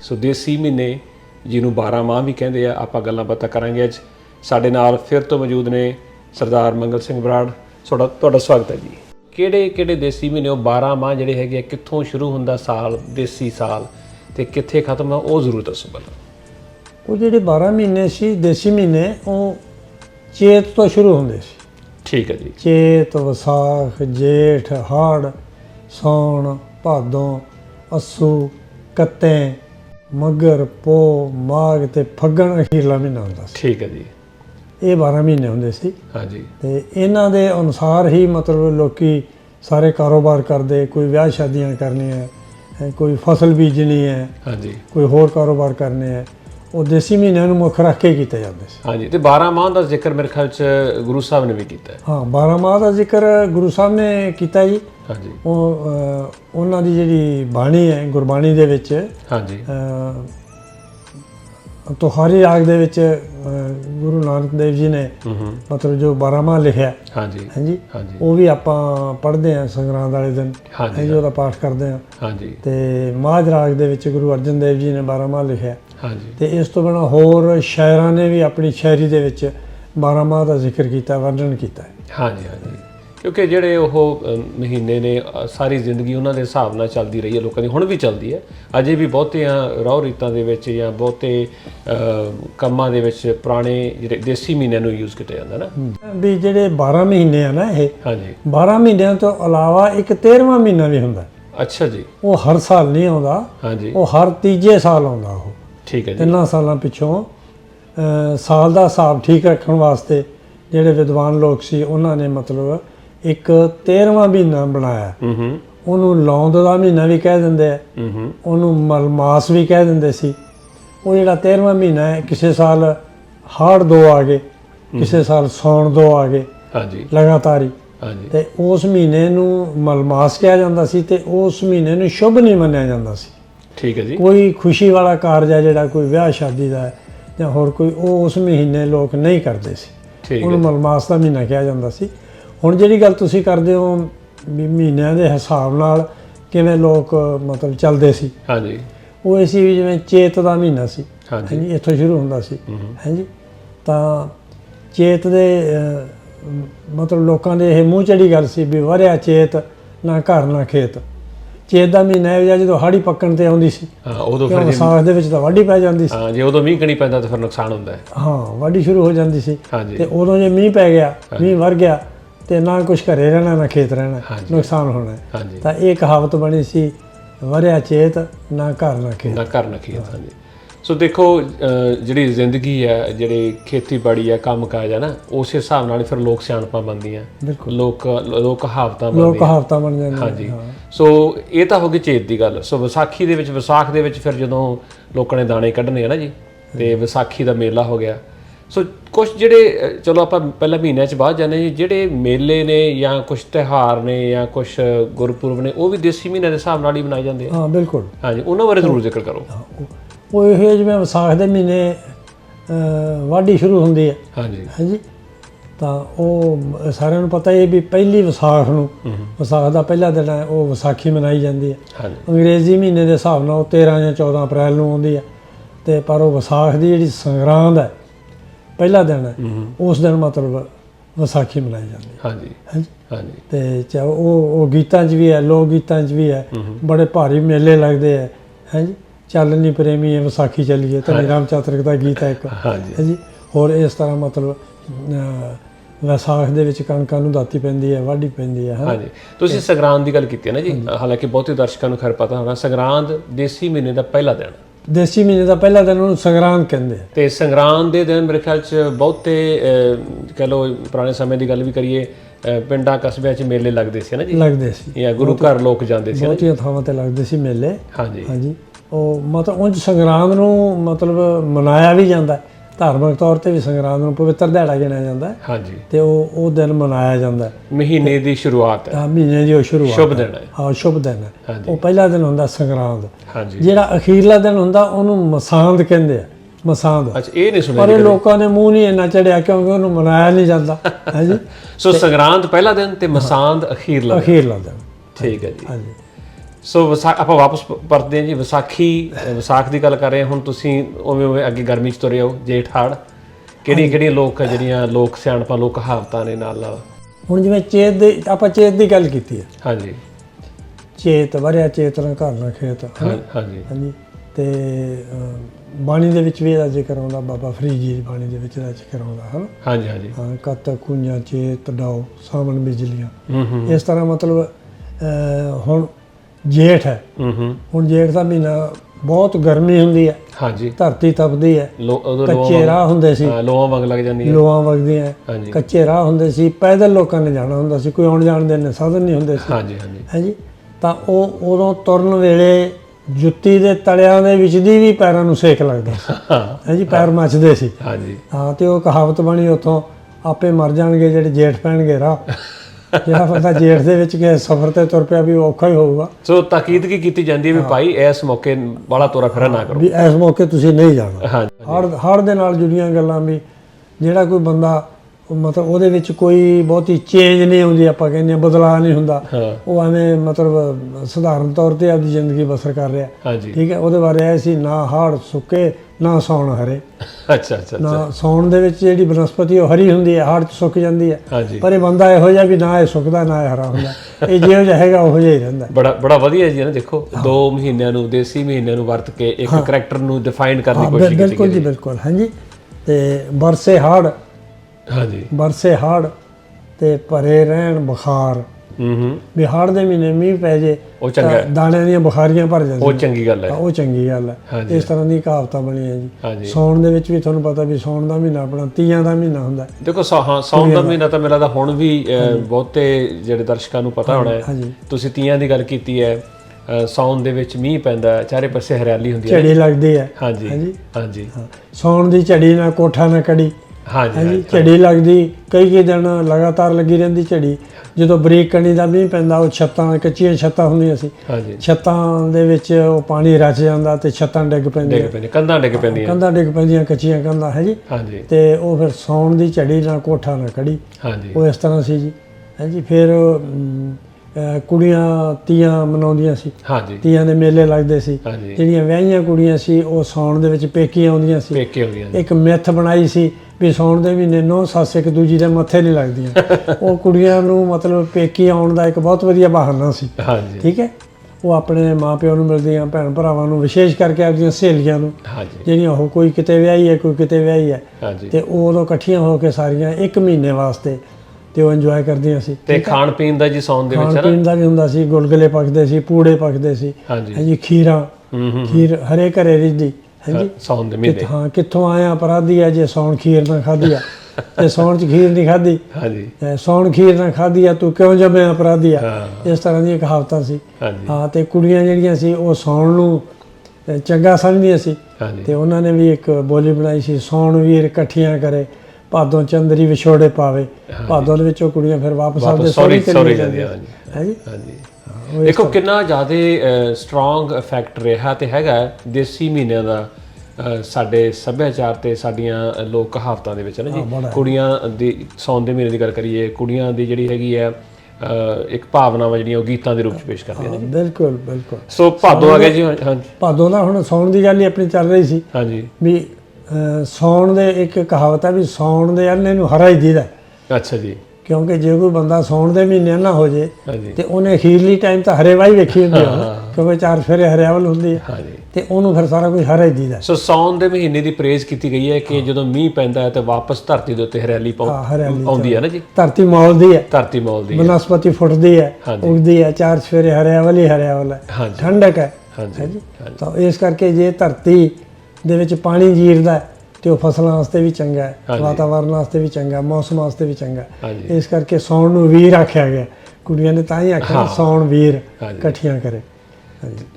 ਸੋ ਦੇਸੀ ਮਹੀਨੇ ਜਿਹਨੂੰ 12 ਮਾਹ ਵੀ ਕਹਿੰਦੇ ਆ ਆਪਾਂ ਗੱਲਾਂ ਬਾਤਾਂ ਕਰਾਂਗੇ ਅੱਜ। ਸਾਡੇ ਨਾਲ ਫਿਰ ਤੋਂ ਮੌਜੂਦ ਨੇ ਸਰਦਾਰ ਮੰਗਲ ਸਿੰਘ ਬਰਾੜ। ਤੁਹਾਡਾ ਤੁਹਾਡਾ ਸਵਾਗਤ ਹੈ ਜੀ। ਕਿਹੜੇ ਕਿਹੜੇ ਦੇਸੀ ਮਹੀਨੇ ਉਹ 12 ਮਾਹ ਜਿਹੜੇ ਹੈਗੇ ਕਿੱਥੋਂ ਸ਼ੁਰੂ ਹੁੰਦਾ ਸਾਲ ਦੇਸੀ ਸਾਲ ਤੇ ਕਿੱਥੇ ਖਤਮ ਆ ਉਹ ਜ਼ਰੂਰ ਦੱਸੋ ਪਹਿਲਾਂ। ਉਹ ਜਿਹੜੇ 12 ਮਹੀਨੇ ਸੀ ਦੇਸੀ ਮਹੀਨੇ ਉਹ ਚੇਤ ਤੋਂ ਸ਼ੁਰੂ ਹੁੰਦੇ ਸੀ। ਠੀਕ ਹੈ ਜੀ। ਚੇਤ ਵਿਸਾਖ ਜੇਠ ਹਾੜ ਸੌਣ ਭਾਦੋਂ ਅਸੂ ਕੱਤੇ ਮਗਰ ਪੋ ਮਾਘ ਤੇ ਫੱਗਣ ਅਖੀਰਲਾ ਮਹੀਨਾ ਹੁੰਦਾ ਸੀ। ਠੀਕ ਹੈ ਜੀ। ਇਹ 12 ਮਹੀਨੇ ਹੁੰਦੇ ਸੀ। ਹਾਂਜੀ। ਤੇ ਇਹਨਾਂ ਦੇ ਅਨੁਸਾਰ ਹੀ ਮਤਲਬ ਲੋਕੀ ਸਾਰੇ ਕਾਰੋਬਾਰ ਕਰਦੇ ਕੋਈ ਵਿਆਹ ਸ਼ਾਦੀਆਂ ਕਰਨੀਆਂ ਹੈ ਕੋਈ ਫਸਲ ਬੀਜਣੀ ਹੈ ਹਾਂਜੀ। ਕੋਈ ਹੋਰ ਕਾਰੋਬਾਰ ਕਰਨੇ ਹੈ। ਉਹ ਦੇਸੀ ਮਹੀਨਿਆਂ ਨੂੰ ਮੁੱਖ ਰੱਖ ਕੇ ਕੀਤੇ ਜਾਂਦੇ ਸੀ। ਹਾਂਜੀ ਤੇ 12 ਮਾਹ ਦਾ ਜ਼ਿਕਰ ਮੇਰੇ ਖਿਆਲ ਚ ਗੁਰੂ ਸਾਹਿਬ ਨੇ ਵੀ ਕੀਤਾ ਹੈ। ਹਾਂ 12 ਮਾਹ ਦਾ ਜ਼ਿਕਰ ਗੁਰੂ ਸਾਹਿਬ ਨੇ ਕੀਤਾ ਜੀ। ਹਾਂਜੀ। ਉਹ ਉਹਨਾਂ ਦੀ ਜਿਹੜੀ ਬਾਣੀ ਹੈ ਗੁਰਬਾਣੀ ਦੇ ਵਿੱਚ ਹਾਂਜੀ। ਤੁਹਾਰੀ ਰਾਗ ਦੇ ਵਿੱਚ ਗੁਰੂ ਨਾਨਕ ਦੇਵ ਜੀ ਨੇ ਮਤਲਬ ਜੋ 12 ਮਾਹ ਲਿਖਿਆ। ਹਾਂਜੀ। ਹਾਂਜੀ। ਉਹ ਵੀ ਆਪਾਂ ਪੜ੍ਹਦੇ ਹਾਂ ਸੰਗਰਾਂਦ ਵਾਲੇ ਦਿਨ। ਹਾਂਜੀ ਉਹਦਾ ਪਾਠ ਕਰਦੇ ਹਾਂ। ਹਾਂਜੀ। ਤੇ ਮਾਝ ਰਾਗ ਦੇ ਵਿੱਚ ਗੁਰੂ ਅਰਜਨ ਦੇਵ ਜੀ ਨੇ 12 ਮਾਹ ਲਿਖਿਆ। ਹਾਂਜੀ। ਤੇ ਇਸ ਤੋਂ ਬਿਨਾਂ ਹੋਰ ਸ਼ਾਇਰਾਂ ਨੇ ਵੀ ਆਪਣੀ ਸ਼ਾਇਰੀ ਦੇ ਵਿੱਚ 12 ਮਾਹ ਦਾ ਜ਼ਿਕਰ ਕੀਤਾ ਵਰਣਨ ਕੀਤਾ ਹੈ। ਹਾਂਜੀ ਹਾਂਜੀ। ਕਿਉਂਕਿ ਜਿਹੜੇ ਉਹ ਮਹੀਨੇ ਨੇ ਸਾਰੀ ਜ਼ਿੰਦਗੀ ਉਹਨਾਂ ਦੇ ਹਿਸਾਬ ਨਾਲ ਚੱਲਦੀ ਰਹੀ ਹੈ ਲੋਕਾਂ ਦੀ ਹੁਣ ਵੀ ਚੱਲਦੀ ਹੈ। ਅਜੇ ਵੀ ਬਹੁਤਿਆਂ ਰੌ ਰੀਤਾਂ ਦੇ ਵਿੱਚ ਜਾਂ ਬਹੁਤੇ ਕੰਮਾਂ ਦੇ ਵਿੱਚ ਪੁਰਾਣੇ ਜਿਹੜੇ ਦੇਸੀ ਮਹੀਨਿਆਂ ਨੂੰ ਯੂਜ਼ ਕੀਤਾ ਜਾਂਦਾ ਨਾ। ਵੀ ਜਿਹੜੇ 12 ਮਹੀਨੇ ਆ ਨਾ ਇਹ ਹਾਂਜੀ। 12 ਮਹੀਨਿਆਂ ਤੋਂ ਇਲਾਵਾ ਇੱਕ 13ਵਾਂ ਮਹੀਨਾ ਵੀ ਹੁੰਦਾ। ਅੱਛਾ ਜੀ। ਉਹ ਹਰ ਸਾਲ ਨਹੀਂ ਆਉਂਦਾ। ਹਾਂਜੀ। ਉਹ ਹਰ ਤੀਜੇ ਸਾਲ ਆਉਂਦਾ ਉਹ। ਠੀਕ ਹੈ ਜੀ। ਤਿੰਨਾਂ ਸਾਲਾਂ ਪਿੱਛੋਂ ਸਾਲ ਦਾ ਹਿਸਾਬ ਠੀਕ ਰੱਖਣ ਵਾਸਤੇ ਜਿਹੜੇ ਵਿਦਵਾਨ ਲੋਕ ਸੀ ਉਹਨਾਂ ਨੇ ਮਤਲਬ ਇੱਕ 13ਵਾਂ ਮਹੀਨਾ ਬਣਾਇਆ। ਹੂੰ ਹੂੰ। ਉਹਨੂੰ ਲੌਂਦ ਦਾ ਮਹੀਨਾ ਵੀ ਕਹਿ ਦਿੰਦੇ ਆ। ਹੂੰ ਹੂੰ। ਉਹਨੂੰ ਮਲਮਾਸ ਵੀ ਕਹਿ ਦਿੰਦੇ ਸੀ। ਉਹ ਜਿਹੜਾ 13ਵਾਂ ਮਹੀਨਾ ਹੈ ਕਿਸੇ ਸਾਲ ਹਾੜ ਦੋ ਆ ਗਏ ਕਿਸੇ ਸਾਲ ਸੌਣ ਦੋ ਆ ਗਏ ਹਾਂਜੀ। ਲਗਾਤਾਰ। ਹੀ ਹਾਂਜੀ। ਤੇ ਉਸ ਮਹੀਨੇ ਨੂੰ ਮਲਮਾਸ ਕਿਹਾ ਜਾਂਦਾ ਸੀ ਤੇ ਉਸ ਮਹੀਨੇ ਨੂੰ ਸ਼ੁਭ ਨਹੀਂ ਮੰਨਿਆ ਜਾਂਦਾ ਸੀ। ਠੀਕ ਹੈ ਜੀ। ਕੋਈ ਖੁਸ਼ੀ ਵਾਲਾ ਕਾਰਜ ਹੈ ਜਿਹੜਾ ਕੋਈ ਵਿਆਹ ਸ਼ਾਦੀ ਦਾ ਹੈ ਜਾਂ ਹੋਰ ਕੋਈ ਉਹ ਉਸ ਮਹੀਨੇ ਲੋਕ ਨਹੀਂ ਕਰਦੇ ਸੀ। ਉਹਨੂੰ ਮਲਮਾਸ ਦਾ ਮਹੀਨਾ ਕਿਹਾ ਜਾਂਦਾ ਸੀ। ਹੁਣ ਜਿਹੜੀ ਗੱਲ ਤੁਸੀਂ ਕਰਦੇ ਹੋ ਵੀ ਮਹੀਨਿਆਂ ਦੇ ਹਿਸਾਬ ਨਾਲ ਕਿਵੇਂ ਲੋਕ ਮਤਲਬ ਚੱਲਦੇ ਸੀ। ਹਾਂਜੀ। ਉਹ ਵੀ ਜਿਵੇਂ ਚੇਤ ਦਾ ਮਹੀਨਾ ਸੀ। ਹਾਂਜੀ। ਇੱਥੋਂ ਸ਼ੁਰੂ ਹੁੰਦਾ ਸੀ। ਹਾਂਜੀ। ਤਾਂ ਚੇਤ ਦੇ ਮਤਲਬ ਲੋਕਾਂ ਦੇ ਇਹ ਮੂੰਹ ਚੜੀ ਗੱਲ ਸੀ ਵੀ ਵਰਿਆ ਚੇਤ ਨਾ ਘਰ ਨਾ ਖੇਤ। ਚੇਤ ਦਾ ਮਹੀਨਾ ਜਿਹਾ ਜਦੋਂ ਹਾੜੀ ਪੱਕਣ ਤੇ ਆਉਂਦੀ ਸੀ ਹਾਂ ਉਦੋਂ ਫਿਰ ਜੇ ਦੇ ਵਿੱਚ ਤਾਂ ਵਾਢੀ ਪੈ ਜਾਂਦੀ ਸੀ। ਹਾਂ ਜੇ ਉਦੋਂ ਮੀਂਹ ਕਣੀ ਪੈਂਦਾ ਤਾਂ ਫਿਰ ਨੁਕਸਾਨ ਹੁੰਦਾ ਹੈ। ਹਾਂ ਵਾਢੀ ਸ਼ੁਰੂ ਹੋ ਜਾਂਦੀ ਸੀ। ਤੇ ਉਦੋਂ ਜੇ ਮੀਂਹ ਪੈ ਗਿਆ ਮੀਂਹ ਵਰ ਗਿਆ ਤੇ ਨਾ ਕੁਝ ਘਰੇ ਰਹਿਣਾ ਨਾ ਖੇਤ ਰਹਿਣਾ। ਨੁਕਸਾਨ ਹੋਣਾ ਹੈ। ਤਾਂ ਇਹ ਕਹਾਵਤ ਬਣੀ ਸੀ ਵਰਿਆ ਚੇਤ ਨਾ ਘਰ ਨਾ ਖੇਤ। ਨਾ ਕਰ ਨਖੀ ਹਾਂਜੀ। ਸੋ ਦੇਖੋ ਜਿਹੜੀ ਜ਼ਿੰਦਗੀ ਹੈ ਜਿਹੜੀ ਖੇਤੀਬਾੜੀ ਹੈ ਕੰਮਕਾਜ ਹੈ ਨਾ ਉਸ ਹਿਸਾਬ ਨਾਲ ਹੀ ਫਿਰ ਲੋਕ ਸਿਆਣਪਾਂ ਬਣਦੀਆਂ। ਲੋਕ ਲੋਕ ਕਹਾਵਤਾਂ ਲੋਕ ਬਣਦੀਆਂ। ਕਹਾਵਤਾਂ ਬਣ ਜਾਂਦੀਆਂ ਹਾਂਜੀ। ਸੋ ਇਹ ਤਾਂ ਹੋ ਗਈ ਚੇਤ ਦੀ ਗੱਲ। ਸੋ ਵਿਸਾਖੀ ਦੇ ਵਿੱਚ ਵਿਸਾਖ ਦੇ ਵਿੱਚ ਫਿਰ ਜਦੋਂ ਲੋਕਾਂ ਨੇ ਦਾਣੇ ਕੱਢਣੇ ਆ ਨਾ ਜੀ ਤੇ ਵਿਸਾਖੀ ਦਾ ਮੇਲਾ ਹੋ ਗਿਆ। ਸੋ ਕੁਝ ਜਿਹੜੇ ਚਲੋ ਆਪਾਂ ਪਹਿਲਾਂ ਮਹੀਨਿਆਂ ਚ ਬਾਅਦ ਜਾਂਦੇ ਜੀ ਜਿਹੜੇ ਮੇਲੇ ਨੇ ਜਾਂ ਕੁਝ ਤਿਉਹਾਰ ਨੇ ਜਾਂ ਕੁਝ ਗੁਰਪੁਰਬ ਨੇ ਉਹ ਵੀ ਦੇਸੀ ਮਹੀਨੇ ਦੇ ਹਿਸਾਬ ਨਾਲ ਹੀ ਬਣਾਏ ਜਾਂਦੇ ਆ। ਹਾਂ ਬਿਲਕੁਲ। ਹਾਂਜੀ ਉਹਨਾਂ ਬਾਰੇ ਜ਼ਰੂਰ ਜ਼ਿਕਰ ਕਰੋ। ਉਹ- ਇਹ ਜਿਵੇਂ ਵਿਸਾਖ ਦੇ ਮਹੀਨੇ ਵਾਢੀ ਸ਼ੁਰੂ ਹੁੰਦੀ ਹੈ। ਹਾਂਜੀ। ਹਾਂਜੀ। ਤਾਂ ਉਹ ਸਾਰਿਆਂ ਨੂੰ ਪਤਾ ਹੀ ਵੀ ਪਹਿਲੀ ਵਿਸਾਖ ਨੂੰ ਵਿਸਾਖ ਦਾ ਪਹਿਲਾ ਦਿਨ ਹੈ ਉਹ ਵਿਸਾਖੀ ਮਨਾਈ ਜਾਂਦੀ ਹੈ। ਅੰਗਰੇਜ਼ੀ ਮਹੀਨੇ ਦੇ ਹਿਸਾਬ ਨਾਲ ਉਹ 13 ਜਾਂ 14 ਅਪ੍ਰੈਲ ਨੂੰ ਆਉਂਦੀ ਹੈ। ਤੇ ਪਰ ਉਹ ਵਿਸਾਖ ਦੀ ਜਿਹੜੀ ਸੰਗਰਾਂਦ ਹੈ ਪਹਿਲਾ ਦਿਨ ਹੈ ਉਸ ਦਿਨ ਮਤਲਬ ਵਿਸਾਖੀ ਮਨਾਈ ਜਾਂਦੀ ਹੈ। ਹਾਂਜੀ। ਹਾਂਜੀ। ਹਾਂਜੀ। ਤੇ ਚਾ ਉਹ ਉਹ ਗੀਤਾਂ 'ਚ ਵੀ ਹੈ ਲੋਕ ਗੀਤਾਂ 'ਚ ਵੀ ਹੈ। ਬੜੇ ਭਾਰੀ ਮੇਲੇ ਲੱਗਦੇ ਹੈ। ਹਾਂਜੀ। ਚੱਲਨੀ ਪ੍ਰੇਮੀ ਹੈ ਵਿਸਾਖੀ ਚੱਲੀਏ ਧਨੀ ਰਾਮ ਚਾਤਰਿਕ ਦਾ ਗੀਤ ਹੈ ਇੱਕ। ਹਾਂਜੀ। ਹੋਰ ਇਸ ਤਰ੍ਹਾਂ ਮਤਲਬ ਵਿਸਾਖ ਦੇ ਵਿੱਚ ਕਣਕਾਂ ਨੂੰ ਦਾਤੀ ਪੈਂਦੀ ਹੈ ਵਾਢੀ ਪੈਂਦੀ ਹੈ ਹਾਂਜੀ। ਤੁਸੀਂ ਸੰਗਰਾਂਦ ਦੀ ਗੱਲ ਕੀਤੀ ਹੈ ਨਾ ਜੀ। ਹਾਲਾਂਕਿ ਬਹੁਤੇ ਦਰਸ਼ਕਾਂ ਨੂੰ ਖੈਰ ਪਤਾ ਹੋਣਾ ਸੰਗਰਾਂਦ ਦੇਸੀ ਮਹੀਨੇ ਦਾ ਪਹਿਲਾ ਦਿਨ। ਦੇਸੀ ਮਹੀਨੇ ਦਾ ਪਹਿਲਾ ਦਿਨ ਉਹਨੂੰ ਸੰਗਰਾਂਦ ਕਹਿੰਦੇ ਆ। ਤੇ ਸੰਗਰਾਂਦ ਦੇ ਦਿਨ ਮੇਰੇ ਖਿਆਲ ਚ ਬਹੁਤੇ ਕਹਿ ਲਓ ਪੁਰਾਣੇ ਸਮੇਂ ਦੀ ਗੱਲ ਵੀ ਕਰੀਏ ਪਿੰਡਾਂ ਕਸਬਿਆਂ ਚ ਮੇਲੇ ਲੱਗਦੇ ਸੀ ਨਾ ਜੀ? ਲੱਗਦੇ ਸੀ। ਜਾਂ ਗੁਰੂ ਘਰ ਲੋਕ ਜਾਂਦੇ ਸੀ ਨਾ ਬਹੁਤੀਆਂ ਥਾਵਾਂ ਤੇ ਲੱਗਦੇ ਸੀ ਮੇਲੇ। ਹਾਂਜੀ। ਹਾਂਜੀ। ਉਹ ਮਤਲਬ ਉਂਝ ਸੰਗਰਾਂਦ ਨੂੰ ਮਤਲਬ ਮਨਾਇਆ ਵੀ ਜਾਂਦਾ ਹੈ। ਧਾਰਮਿਕ ਤੌਰ ਤੇ ਵੀ ਸੰਗਰਾਂਦ ਨੂੰ ਪਵਿੱਤਰ ਦਿਹਾੜਾ ਗਿਣਿਆ ਜਾਂਦਾ ਹੈ ਹਾਂਜੀ। ਤੇ ਉਹ ਉਹ ਦਿਨ ਮਨਾਇਆ ਜਾਂਦਾ ਹੈ। ਮਹੀਨੇ ਦੀ ਸ਼ੁਰੂਆਤ ਹੈ। ਆਹ ਮਹੀਨੇ ਦੀ ਸ਼ੁਰੂਆਤ ਸ਼ੁਭ ਦਿਨ ਹੈ। ਹਾਂ ਸ਼ੁਭ ਦਿਨ ਹੈ। ਉਹ ਪਹਿਲਾ ਦਿਨ ਹੁੰਦਾ ਸੰਗਰਾਂਦ। ਹਾਂਜੀ। ਜਿਹੜਾ ਅਖੀਰਲਾ ਦਿਨ ਹੁੰਦਾ ਉਹਨੂੰ ਮਸਾਂਦ ਕਹਿੰਦੇ ਆ। ਮਸਾਂਦ। ਅੱਛਾ ਇਹ ਨਹੀਂ ਸੁਣਿਆ ਪਰ ਇਹ ਲੋਕਾਂ ਨੇ ਮੂੰਹ ਨਹੀਂ ਇੰਨਾ ਚੜਿਆ ਕਿਉਂਕਿ ਉਹਨੂੰ ਮਨਾਇਆ ਨਹੀਂ ਜਾਂਦਾ। ਹਾਂਜੀ ਸੋ ਸੰਗਰਾਂਦ ਪਹਿਲਾ ਦਿਨ ਤੇ ਮਸਾਂਦ ਅਖੀਰਲਾ ਦਿਨ। ਅਖੀਰਲਾ ਦਿਨ। ਠੀਕ ਹੈ ਜੀ। ਹਾਂਜੀ। ਸੋ ਵਿਸਾ ਆਪਾਂ ਵਾਪਸ ਪ- ਪਰਤਦੇ ਹਾਂ ਜੀ ਵਿਸਾਖੀ ਅ, ਵਿਸਾਖ ਦੀ ਗੱਲ ਕਰ ਰਹੇ ਹਾਂ। ਹੁਣ ਤੁਸੀਂ ਉਵੇਂ ਉਵੇਂ ਅੱਗੇ ਗਰਮੀ 'ਚ ਤੁਰੇ ਹੋ ਜੇਠ ਹਾੜ। ਕਿਹੜੀਆਂ ਕਿਹੜੀਆਂ ਲੋਕ ਜਿਹੜੀਆਂ ਲੋਕ ਸਿਆਣਪਾਂ ਲੋਕ ਕਹਾਵਤਾਂ ਨੇ ਨਾਲ ਨਾਲ? ਹੁਣ ਜਿਵੇਂ ਚੇਤ ਦੇ ਆਪਾਂ ਚੇਤ ਦੀ ਗੱਲ ਕੀਤੀ ਹੈ। ਹਾਂਜੀ। ਚੇਤ ਵਰਿਆ ਚੇਤਨਾ ਘਰ ਨਾ ਖੇਤ ਹਾਂ- ਹਾਂਜੀ। ਹਾਂਜੀ। ਤੇ ਬਾਣੀ ਦੇ ਵਿੱਚ ਵੀ ਇਹਦਾ ਜ਼ਿਕਰ ਆਉਂਦਾ ਬਾਬਾ ਫਰੀਦ ਜੀ ਦੀ ਬਾਣੀ ਦੇ ਵਿੱਚ ਇਹਦਾ ਜ਼ਿਕਰ ਆਉਂਦਾ ਹੈ ਹਾਂਜੀ ਹਾਂਜੀ। ਹਾਂ ਕਤ ਕੁੰਆਂ ਚੇਤ ਡਾਓ ਸਾਵਣ ਬਿਜਲੀਆਂ। ਹੂੰ ਹੂੰ। ਇਸ ਤਰ੍ਹਾਂ ਮਤਲਬ ਅਹ, ਹੁਣ ਜੇਠ ਹੈ। ਹੂੰ ਹੂੰ। ਹੁਣ ਜੇਠ ਦਾ ਮਹੀਨਾ ਬਹੁਤ ਗਰਮੀ ਹੁੰਦੀ ਹੈ। ਹਾਂਜੀ। ਧਰਤੀ ਤਪਦੀ ਹੈ। ਲੋ ਉਦੋਂ ਕੱਚੇ ਰਾਹ ਹੁੰਦੇ ਸੀ। ਹਾਂ, ਲੋਹਾਂ ਵਗ ਲੱਗ ਜਾਂਦੀਆਂ। ਲੋਆਂ ਵਗਦੀਆਂ ਹਾਂਜੀ। ਕੱਚੇ ਰਾਹ ਹੁੰਦੇ ਸੀ। ਪੈਦਲ ਲੋਕਾਂ ਨੇ ਜਾਣਾ ਹੁੰਦਾ ਸੀ। ਕੋਈ ਆਉਣ ਜਾਣ ਦੇ ਨੇ ਸਾਧਨ ਨਹੀਂ ਹੁੰਦੇ ਸੀ। ਹਾਂਜੀ ਹਾਂਜੀ। ਹਾਂਜੀ ਤਾਂ ਉਹ ਉਦੋਂ ਤੁਰਨ ਵੇਲੇ ਜੁੱਤੀ ਦੇ ਤਲਿਆਂ ਦੇ ਵਿੱਚ ਦੀ ਵੀ ਪੈਰਾਂ ਨੂੰ ਸੇਕ ਲੱਗਦਾ ਸੀ। ਹਾਂ। ਹਾਂਜੀ ਪੈਰ ਮੱਚਦੇ ਸੀ। ਹਾਂਜੀ। ਹਾਂ ਤੇ ਉਹ ਕਹਾਵਤ ਬਣੀ ਉੱਥੋਂ ਆਪੇ ਮਰ ਜਾਣਗੇ ਜਿਹੜੇ ਜੇਠ ਪੈਣਗੇ ਰਾਹ। ਜਿਹੜਾ ਬੰਦਾ ਜੇਠ ਦੇ ਵਿੱਚ ਕੇ ਸਫ਼ਰ ਤੇ ਤੁਰ ਪਿਆ ਵੀ ਔਖਾ ਹੀ ਹੋਊਗਾ। ਸੋ ਤਾਕੀਦ ਕੀ ਕੀਤੀ ਜਾਂਦੀ ਹੈ ਵੀ ਭਾਈ ਇਸ ਮੌਕੇ ਵਾਲਾ ਤੋਰਾ ਫੇਰਾ ਨਾ ਕਰੋ। ਵੀ ਇਸ ਮੌਕੇ ਤੁਸੀਂ ਨਹੀਂ ਜਾਣਾ। ਹਾਂਜੀ ਹੜ ਹੜ ਦੇ ਨਾਲ ਜੁੜੀਆਂ ਗੱਲਾਂ ਵੀ ਜਿਹੜਾ ਕੋਈ ਬੰਦਾ ਮਤਲਬ ਉਹਦੇ ਵਿੱਚ ਕੋਈ ਬਹੁਤੀ ਚੇਂਜ ਨਹੀਂ ਆਉਂਦੀ ਆਪਾਂ ਕਹਿੰਦੇ ਹਾਂ ਬਦਲਾਅ ਨਹੀਂ ਹੁੰਦਾ। ਹਾਂ। ਉਹ ਐਵੇਂ ਮਤਲਬ ਸਧਾਰਨ ਤੌਰ ਤੇ ਆਪਦੀ ਜ਼ਿੰਦਗੀ ਬਸਰ ਕਰ ਰਿਹਾ। ਠੀਕ ਹੈ ਉਹਦੇ ਬਾਰੇ ਇਹ ਸੀ ਨਾ ਹੜ ਸੁੱਕੇ ਨਾ ਸੌਣ ਹਰੇ। ਅੱਛਾ ਅੱਛਾ ਨਾ ਸੌਣ ਦੇ ਵਿੱਚ ਜਿਹੜੀ ਬਨਸਪਤੀ ਉਹ ਹਰੀ ਹੁੰਦੀ ਹੈ ਹੜ ਚ ਸੁੱਕ ਜਾਂਦੀ ਹੈ। ਪਰ ਇਹ ਬੰਦਾ ਇਹੋ ਜਿਹਾ ਵੀ ਨਾ ਇਹ ਸੁੱਕਦਾ ਨਾ ਇਹ ਹਰਾ ਹੁੰਦਾ। ਇਹ ਜਿਹੋ ਜਿਹਾ ਹੈਗਾ ਉਹੋ ਜਿਹਾ ਹੀ ਰਹਿੰਦਾ। ਬੜਾ ਬੜਾ ਵਧੀਆ ਜੀ ਨਾ ਦੇਖੋ। 2 ਮਹੀਨਿਆਂ ਨੂੰ ਦੇਸੀ ਮਹੀਨਿਆਂ ਨੂੰ ਵਰਤ ਕੇ ਇੱਕ ਕਰੈਕਟਰ ਨੂੰ ਡਿਫਾਈਨ ਕਰਨ ਦੀ ਕੋਸ਼ਿਸ਼ ਕੀਤੀ ਬਿਲਕੁਲ ਜੀ ਬਿਲਕੁਲ। ਹਾਂਜੀ। ਤੇ ਬਰਸੇ ਹੜ। ਹਾਂਜੀ। ਬਰਸੇ ਹੜ ਤੇ ਭਰੇ ਰਹਿਣ ਬੁਖਾਰ। ਹੂੰ। ਹੂੰ ਵੀ ਹੜ ਦੇ ਮਹੀਨੇ ਮੀਂਹ ਪੈ ਜੇ ਉਹ ਚੰਗਾ ਤਾਂ ਦਾਣਿਆਂ ਦੀਆਂ ਬੁਖਾਰੀਆਂ ਭਰ ਉਹ ਜਾਂਦੀਆਂ ਚੰਗੀ ਗੱਲ ਹੈ। ਉਹ ਚੰਗੀ ਗੱਲ ਹੈ। ਹਾਂਜੀ। ਇਸ ਤਰ੍ਹਾਂ ਦੀ ਕਹਾਵਤਾਂ ਬਣੀਆਂ ਜੀ। ਹਾਂਜੀ। ਸੌਣ ਦੇ ਵਿੱਚ ਵੀ ਤੁਹਾਨੂੰ ਪਤਾ ਵੀ ਸੌਣ ਦਾ ਮਹੀਨਾ ਆਪਣਾ ਤੀਆਂ ਦਾ ਮਹੀਨਾ ਹੁੰਦਾ ਹੈ। ਦੇਖੋ ਸੌ- ਹਾਂ ਸੌਣ ਦਾ ਮਹੀਨਾ ਤਾਂ ਮੇਰਾ ਤਾਂ ਹੁਣ ਵੀ ਅਹ, ਬਹੁਤੇ ਜਿਹੜੇ ਦਰਸ਼ਕਾਂ ਨੂੰ ਪਤਾ ਹੋਣਾ ਹੈ। ਹਾਂਜੀ। ਤੁਸੀਂ ਤੀਆਂ ਦੀ ਗੱਲ ਕੀਤੀ ਹੈ ਅਹ, ਸੌਣ ਦੇ ਵਿੱਚ ਮੀਂਹ ਪੈਂਦਾ ਹੈ, ਚਾਰੇ ਪਾਸੇ ਹਰਿਆਲੀ ਹੁੰਦੀ ਹੈ। ਝੜੀ ਲੱਗਦੀ ਹੈ। ਹਾਂਜੀ। ਹਾਂਜੀ। ਹਾਂਜੀ। ਹਾਂ। ਸੌਣ ਦੀ ਝੜੀ ਨਾ ਕੋਠਾ ਨਾ ਕੜੀ। ਹਾਂਜੀ ਹਾਂਜੀ ਝੜੀ ਲੱਗਦੀ ਕਈ ਕਈ ਦਿਨ ਲਗਾਤਾਰ ਲੱਗੀ ਰਹਿੰਦੀ ਝੜੀ। ਜਦੋਂ ਬਰੀਕ ਕਣੀ ਦਾ ਮੀਂਹ ਪੈਂਦਾ ਉਹ ਛੱਤਾਂ ਕੱਚੀਆਂ ਛੱਤਾਂ ਹੁੰਦੀਆਂ ਸੀ। ਹਾਂਜੀ। ਛੱਤਾਂ ਦੇ ਵਿੱਚ ਉਹ ਪਾਣੀ ਰਚ ਜਾਂਦਾ ਤੇ ਛੱਤਾਂ ਡਿੱਗ ਪੈਂਦੀਆਂ। ਡਿੱਗ ਪੈਂਦੇ ਕੰਧਾਂ ਡਿੱਗ ਪੈਂਦੀਆਂ। ਕੰਧਾਂ ਡਿੱਗ ਪੈਂਦੀਆਂ ਕੱਚੀਆਂ ਕੰਧਾਂ ਹੈ ਜੀ? ਹਾਂਜੀ। ਤੇ ਉਹ ਫਿਰ ਸੌਣ ਦੀ ਝੜੀ ਨਾ ਕੋਠਾ ਨਾ ਕੜੀ ਹਾਂਜੀ। ਉਹ ਇਸ ਤਰ੍ਹਾਂ ਸੀ ਜੀ ਹਾਂਜੀ ਫਿਰ ਅਮ, ਅਹ, ਕੁੜੀਆਂ ਤੀਆਂ ਮਨਾਉਂਦੀਆਂ ਸੀ। ਹਾਂਜੀ। ਤੀਆਂ ਦੇ ਮੇਲੇ ਲੱਗਦੇ ਸੀ। ਜਿਹੜੀਆਂ ਵਿਆਹੀਆਂ ਕੁੜੀਆਂ ਸੀ ਉਹ ਸੌਣ ਦੇ ਵਿੱਚ ਪੇਕੀ ਆਉਂਦੀਆਂ ਸੀ। ਪੇਕੇ ਨੇ। ਇੱਕ ਮਿੱਥ ਬਣਾਈ ਸੀ ਵੀ ਸੌਣ ਦੇ ਮਹੀਨੇ ਨੌ ਸੱਸ ਇੱਕ ਦੂਜੀ ਦੇ ਮੱਥੇ ਨਹੀਂ ਲੱਗਦੀਆਂ। ਉਹ ਕੁੜੀਆਂ ਨੂੰ ਮਤਲਬ ਪੇਕੀ ਆਉਣ ਦਾ ਇੱਕ ਬਹੁਤ ਵਧੀਆ ਬਹਾਨਾ ਸੀ। ਹਾਂਜੀ। ਠੀਕ ਹੈ? ਉਹ ਆਪਣੇ ਮਾਪਿਆਂ ਨੂੰ ਮਿਲਦੀਆਂ ਭੈਣ ਭਰਾਵਾਂ ਨੂੰ ਵਿਸ਼ੇਸ਼ ਕਰਕੇ ਆਪਣੀਆਂ ਸਹੇਲੀਆਂ ਨੂੰ ਜਿਹੜੀਆਂ ਉਹ ਕੋਈ ਕਿਤੇ ਵਿਆਹੀ ਹੈ ਕੋਈ ਕਿਤੇ ਵਿਆਹੀ ਹੈ। ਤੇ ਉਹ ਉਦੋਂ ਇਕੱਠੀਆਂ ਹੋ ਕੇ ਸਾਰੀਆਂ ਇੱਕ ਮਹੀਨੇ ਵਾਸਤੇ ਤੇ ਉਹ ਇੰਜੋਏ ਕਰਦੀਆਂ ਸੀ। ਤੇ ਖਾਣ ਪੀਣ ਦਾ ਜੀ ਸੌਣ ਦੇ ਵਿੱਚ ਖਾਣ ਪੀਣ ਦਾ ਵੀ ਹੁੰਦਾ ਸੀ ਗੁਲਗੁਲੇ ਪੱਕਦੇ ਸੀ ਪੂੜੇ ਪੱਕਦੇ ਸੀ ਹਾਂਜੀ। ਖੀਰਾਂ ਖੀਰ ਹਰੇ ਘਰੇ ਰਿੱਝਦੀ ਹਾਂਜੀ? ਸੌਣ ਦੇ ਮਹੀਨੇ। ਹਾਂ ਕਿੱਥੋਂ ਆਇਆ ਅਪਰਾਧੀ ਆ ਜੇ ਸੌਣ ਖੀਰ ਨਾ ਖਾਧੀ ਆ। ਤੇ ਸੌਣ ਚ ਖੀਰ ਨਹੀਂ ਖਾਧੀ ਹਾਂਜੀ। ਤੇ ਸੌਣ ਖੀਰ ਨਾ ਖਾਧੀ ਆ ਤੂੰ ਕਿਉਂ ਜੰਮਿਆ ਅਪਰਾਧੀ ਆ? ਇਸ ਤਰ੍ਹਾਂ ਦੀਆਂ ਕਹਾਵਤਾਂ ਸੀ। ਹਾਂ ਤੇ ਕੁੜੀਆਂ ਜਿਹੜੀਆਂ ਸੀ ਉਹ ਸੌਣ ਨੂੰ ਚੰਗਾ ਸਮਝਦੀਆਂ ਸੀ। ਤੇ ਉਹਨਾਂ ਨੇ ਵੀ ਇੱਕ ਬੋਲੀ ਬਣਾਈ ਸੀ ਸੌਣ ਵੀਰ ਇਕੱਠੀਆਂ ਕਰੇ। ਭਾਦੋਂ ਚੰਦਰੀ ਵਿਛੋੜੇ ਪਾਵੇ। ਭਾਦੋਂ ਦੇ ਵਿੱਚੋਂ ਕੁੜੀਆਂ ਫਿਰ ਵਾਪਸ ਸਹੁਰੇ ਸੌਰੀ ਸੌਰੀ ਜਾਂਦੀਆਂ ਹੈ ਜੀ? ਹਾਂਜੀ। ਦੇਖੋ ਕਿੰਨਾ ਜ਼ਿਆਦਾ ਸਟਰੋਂਗ ਇਫੈਕਟ ਰਿਹਾ ਤੇ ਹੈਗਾ ਦੇਸੀ ਮਹੀਨਿਆਂ ਦਾ ਸਾਡੇ ਸੱਭਿਆਚਾਰ ਤੇ ਸਾਡੀਆਂ ਲੋਕ ਕਹਾਵਤਾਂ ਦੇ ਵਿੱਚ ਨਾ ਜੀ। ਕੁੜੀਆਂ ਦੀ ਸੌਣ ਦੇ ਮਹੀਨੇ ਦੀ ਗੱਲ ਕਰੀਏ ਕੁੜੀਆਂ ਦੀ ਜਿਹੜੀ ਹੈਗੀ ਹੈ ਇੱਕ ਭਾਵਨਾਵਾਂ ਜਿਹੜੀਆਂ ਉਹ ਗੀਤਾਂ ਦੇ ਰੂਪ ਚ ਪੇਸ਼ ਕਰਦੀਆਂ ਨੇ ਬਿਲਕੁਲ ਬਿਲਕੁਲ। ਸੋ ਭਾਦੋ ਆ ਗਿਆ ਜੀ ਹਾਂਜੀ ਭਾਦੋਂ ਦਾ ਹੁਣ ਸੌਣ ਦੀ ਗੱਲ ਹੀ ਆਪਣੀ ਚੱਲ ਰਹੀ ਸੀ। ਹਾਂਜੀ। ਵੀ ਸੌਣ ਦੇ ਇੱਕ ਕਹਾਵਤ ਹੈ ਵੀ ਸੌਣ ਦੇ ਅੰਨੇ ਨੂੰ ਹਰਾ ਹੀ ਦੀਦਾ ਅੱਛਾ ਜੀ। ਕਿਉਂਕਿ ਜੇ ਕੋਈ ਬੰਦਾ ਸੌਣ ਦੇ ਮਹੀਨੇ ਨਾ ਹੋ ਜੇ ਤੇ ਉਹਨੇ ਅਖੀਰਲੀ ਟਾਈਮ ਤਾਂ ਹਰੇ ਵਾਈ ਵੇਖੀ ਹੁੰਦੀ ਹੈ ਕਿਉਂਕਿ ਚਾਰ ਫੇਰੇ ਹਰਿਆਵਲ ਹੁੰਦੀ ਹੈ। ਤੇ ਉਹਨੂੰ ਫਿਰ ਸਾਰਾ ਕੁਝ ਹਰਾ ਹੀ ਦੀਦਾ ਸੋ ਸੌਣ ਦੇ ਮਹੀਨੇ ਦੀ ਪ੍ਰੇਜ਼ ਕੀਤੀ ਗਈ ਹੈ ਕਿ ਜਦੋਂ ਮੀਂਹ ਪੈਂਦਾ ਹੈ ਤੇ ਵਾਪਸ ਧਰਤੀ ਦੇ ਉੱਤੇ ਹਰਿਆਲੀ ਹਾਂ, ਆਉਂਦੀ ਹੈ ਨਾ ਜੀ। ਧਰਤੀ ਮੌਲਦੀ ਹੈ। ਧਰਤੀ ਮੌਲਦੀ ਹੈ। ਬਨਸਪਤੀ ਫੁੱਟਦੀ ਹੈ। ਉਗਦੀ ਹੈ ਚਾਰ ਫੇਰੇ ਹਰਿਆਵਲ ਹੀ ਹਰਿਆਵਲ ਹੈ। ਠੰਡਕ ਹੈ। ਹਾਂਜੀ ਤਾਂ ਇਸ ਕਰਕੇ ਜੇ ਧਰਤੀ ਦੇ ਵਿੱਚ ਪਾਣੀ ਜੀਰਦਾ ਤੇ ਉਹ ਫਸਲਾਂ ਵਾਸਤੇ ਵੀ ਚੰਗਾ ਹੈ ਹਾਂਜੀ। ਵਾਤਾਵਰਣ ਵਾਸਤੇ ਵੀ ਚੰਗਾ ਮੌਸਮ ਵਾਸਤੇ ਵੀ ਚੰਗਾ ਇਸ ਕਰਕੇ ਸੌਣ ਨੂੰ ਵੀਰ ਆਖਿਆ ਗਿਆ ਕੁੜੀਆਂ ਨੇ ਤਾਂ ਹੀ ਆਖਿਆ ਸੌਣ ਵੀਰ। ਇਕੱਠੀਆਂ ਕਰੇ।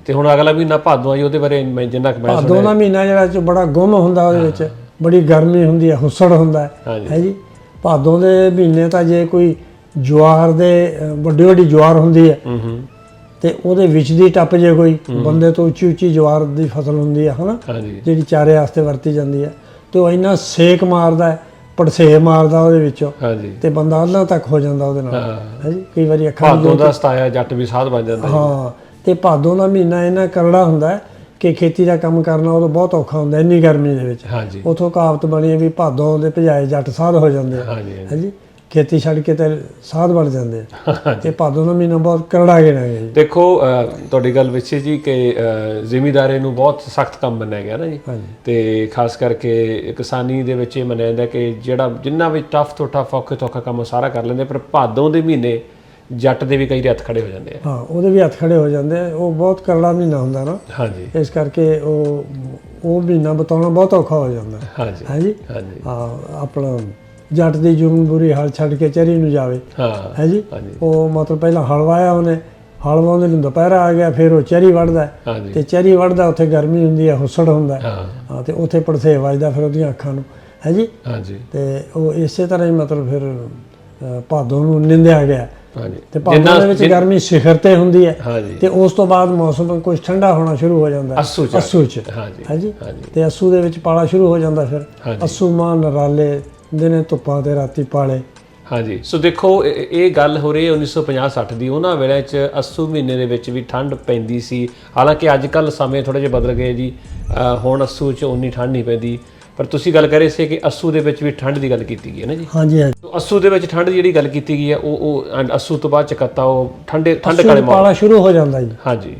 ਤੇ ਹੁਣ ਅਗਲਾ ਮਹੀਨਾ ਭਾਦੋਂ ਆ ਜੀ ਉਹਦੇ ਬਾਰੇ ਮੈਂ ਜਿੰਨਾ ਕੁ ਮੈਂ ਭਾਦੋਂ ਦਾ ਮਹੀਨਾ ਜਿਹੜਾ ਚ ਬੜਾ ਗੁੰਮ ਹੁੰਦਾ ਉਹਦੇ ਵਿੱਚ ਬੜੀ ਗਰਮੀ ਹੁੰਦੀ ਹੈ ਹੁੱਸੜ ਹੁੰਦਾ ਹੈ। ਜੀ? ਭਾਦੋਂ ਦੇ ਮਹੀਨੇ ਤਾਂ ਜੇ ਕੋਈ ਜਵਾਰ ਦੇ ਵੱਡੀ ਵੱਡੀ ਜਵਾਰ ਹੁੰਦੀ ਹੈ ਹੂੰ ਹੂੰ। ਤੇ ਉਹਦੇ ਵਿੱਚ ਦੀ ਟੱਪ ਜੇ ਕੋਈ ਬੰਦੇ ਤੋਂ ਉੱਚੀ ਉੱਚੀ ਜਵਾਰ ਦੀ ਫਸਲ ਹੁੰਦੀ ਹੈ ਹਨਾ? ਹਾਂਜੀ। ਜਿਹੜੀ ਚਾਰੇ ਵਾਸਤੇ ਵਰਤੀ ਜਾਂਦੀ ਹੈ ਤੇ ਉਹ ਇੰਨਾ ਸੇਕ ਮਾਰਦਾ ਹੈ ਪੜਸੇ ਮਾਰਦਾ ਉਹਦੇ ਵਿੱਚੋਂ। ਹਾਂਜੀ। ਤੇ ਬੰਦਾ ਅੱਲਾ ਤੱਕ ਹੋ ਜਾਂਦਾ ਉਹਦੇ ਨਾਲ। ਹਾਂ। ਹੈ ਜੀ? ਕਈ ਵਾਰੀ ਅੱਖਾਂ ਦੀ ਭਾਦੋਂ ਦਾ ਸਤਾਇਆ ਜੱਟ ਵੀ ਸਾਧ ਬਣ ਜਾਂਦਾ। ਹਾਂ। ਤੇ ਭਾਦੋਂ ਦਾ ਮਹੀਨਾ ਇਹਨਾਂ ਕਰੜਾ ਹੁੰਦਾ ਹੈ ਕਿ ਖੇਤੀ ਦਾ ਕੰਮ ਕਰਨਾ ਉਦੋਂ ਬਹੁਤ ਔਖਾ ਹੁੰਦਾ ਇੰਨੀ ਗਰਮੀ ਦੇ ਵਿੱਚ। ਹਾਂਜੀ। ਉਥੋਂ ਕਹਾਵਤ ਬਣੀ ਵੀ ਭਾਦੋਂ ਦੇ ਭਜਾਏ ਜੱਟ ਸਾਧ ਹੋ ਜਾਂਦੇ ਆ। ਹਾਂਜੀ ਹਾਂਜੀ। ਖੇਤੀ ਛੱਡ ਕੇ ਤੇ ਸਾਧ ਬਣ ਜਾਂਦੇ ਆ। ਤੇ ਭਾਦੋਂ ਦਾ ਮਹੀਨਾ ਬਹੁਤ ਕਰੜਾ ਗਿਆ ਜੀ। ਦੇਖੋ ਤੁਹਾਡੀ ਗੱਲ ਵਿੱਚ ਜੀ ਕਿ ਜ਼ਿਮੀਂਦਾਰੇ ਨੂੰ ਬਹੁਤ ਸਖਤ ਕੰਮ ਮੰਨਿਆ ਗਿਆ ਨਾ ਜੀ। ਤੇ ਖਾਸ ਕਰਕੇ ਕਿਸਾਨੀ ਦੇ ਵਿੱਚ ਇਹ ਮੰਨਿਆ ਜਾਂਦਾ ਕਿ ਜਿਹੜਾ ਜਿੰਨਾ ਵੀ ਟਫ ਤੋਂ ਟਫ ਔਖੇ ਤੋਂ ਔਖਾ ਕੰਮ ਸਾਰਾ ਕਰ ਲੈਂਦੇ ਪਰ ਭਾਦੋਂ ਦੇ ਮਹੀਨੇ ਜੱਟ ਦੇ ਵੀ ਕਈ ਹੱਥ ਖੜੇ ਹੋ ਜਾਂਦੇ ਆ। ਹਾਂ ਉਹਦੇ ਵੀ ਹੱਥ ਖੜੇ ਹੋ ਜਾਂਦੇ ਆ। ਉਹ ਬਹੁਤ ਕਰੜਾ ਮਹੀਨਾ ਹੁੰਦਾ ਨਾ। ਹਾਂਜੀ। ਇਸ ਕਰਕੇ ਉਹ ਉਹ ਮਹੀਨਾ ਬਤਾਉਣਾ ਬਹੁਤ ਔਖਾ ਹੋ ਜਾਂਦਾ। ਹਾਂਜੀ। ਹਾਂਜੀ ਹਾਂਜੀ। ਹਾਂ ਆਪਣਾ ਜੱਟ ਦੀ ਜੂਨ ਬੁਰੀ ਹਲ ਛੱਡ ਕੇ ਚਰੀ ਨੂੰ ਜਾਵੇ। ਹਾਂ ਹੈ ਜੀ? ਉਹ ਮਤਲਬ ਪਹਿਲਾਂ ਹਲ ਵਾਇਆ ਉਹਨੇ ਹਲ ਵਾਉਂਦੇ ਨੂੰ ਦੁਪਹਿਰਾ ਆ ਗਿਆ ਫਿਰ ਉਹ ਚਰੀ ਵੜਦਾ ਤੇ ਚਰੀ ਵੜਦਾ ਉੱਥੇ ਗਰਮੀ ਹੁੰਦੀ ਹੈ ਹੁਸੜ ਹੁੰਦਾ। ਹੈ। ਤੇ ਉੱਥੇ ਪੜਸੇ ਵੱਜਦਾ ਫਿਰ ਉਹਦੀਆਂ ਅੱਖਾਂ ਨੂੰ। ਹੈ ਜੀ? ਹਾਂਜੀ। ਤੇ ਉਹ ਇਸੇ ਤਰ੍ਹਾਂ ਹੀ ਮਤਲਬ ਫਿਰ ਭਾਦੋਂ ਨੂੰ ਨਿੰਦਿਆ ਗਿਆ। ਹਾਂਜੀ। ਤੇ ਭਾਦੋਂ ਦੇ ਵਿੱਚ ਗਰਮੀ ਸਿਖਰ ਤੇ ਹੁੰਦੀ ਹੈ। ਤੇ ਉਸ ਤੋਂ ਬਾਅਦ ਮੌਸਮ ਕੁਝ ਠੰਡਾ ਹੋਣਾ ਸ਼ੁਰੂ ਹੋ ਜਾਂਦਾ। ਅਸੂ ਚ। ਹਾਂਜੀ ਹਾਂਜੀ। ਤੇ ਅਸੂ ਦੇ ਵਿੱਚ ਪਾਲਾ ਸ਼ੁਰੂ ਹੋ ਜਾਂਦਾ ਫਿਰ। ਅਸੂ ਮਾਂ ਨਰਾਲੇ ਦਿਨੇ ਧੁੱਪਾਂ ਤੇ ਰਾਤੀ ਪਾਲੇ। ਹਾਂਜੀ। ਸੋ ਦੇਖੋ ਇਹ ਇਹ ਗੱਲ ਹੋ ਰਹੀ ਹੈ 1950-60 ਦੀ। ਉਹਨਾਂ ਵੇਲੇ 'ਚ ਅਸੂ ਮਹੀਨੇ ਦੇ ਵਿੱਚ ਵੀ ਠੰਡ ਪੈਂਦੀ ਸੀ। ਹਾਲਾਂਕਿ ਅੱਜ ਕੱਲ ਸਮੇਂ ਥੋੜੇ ਜਿਹਾ ਬਦਲ ਗਏ ਜੀ। ਹੁਣ ਅਸੂ 'ਚ ਉਨੀ ਠੰਡ ਨਹੀਂ ਪੈਂਦੀ। ਪਰ ਤੁਸੀਂ ਗੱਲ ਕਰ ਰਹੇ ਸੀ ਕਿ ਅਸੂ ਦੇ ਵਿੱਚ ਵੀ ਠੰਡ ਦੀ ਗੱਲ ਕੀਤੀ ਗਈ ਹੈ ਨਾ ਜੀ? ਹਾਂਜੀ ਹਾਂਜੀ। ਸੋ ਅਸੂ ਦੇ ਵਿੱਚ ਠੰਡ ਦੀ ਜਿਹੜੀ ਗੱਲ ਕੀਤੀ ਗਈ ਹੈ ਉਹ ਉਹ and ਅਸੂ ਤੋਂ ਬਾਅਦ ਚਕੱਤਾ ਉਹ ਠੰਡੇ ਠੰਡ ਕਾਲੇ ਚ ਮੌਸਮ ਪਾਲਾ ਸ਼ੁਰੂ ਹੋ ਜਾਂਦਾ ਜੀ। ਹਾਂਜੀ।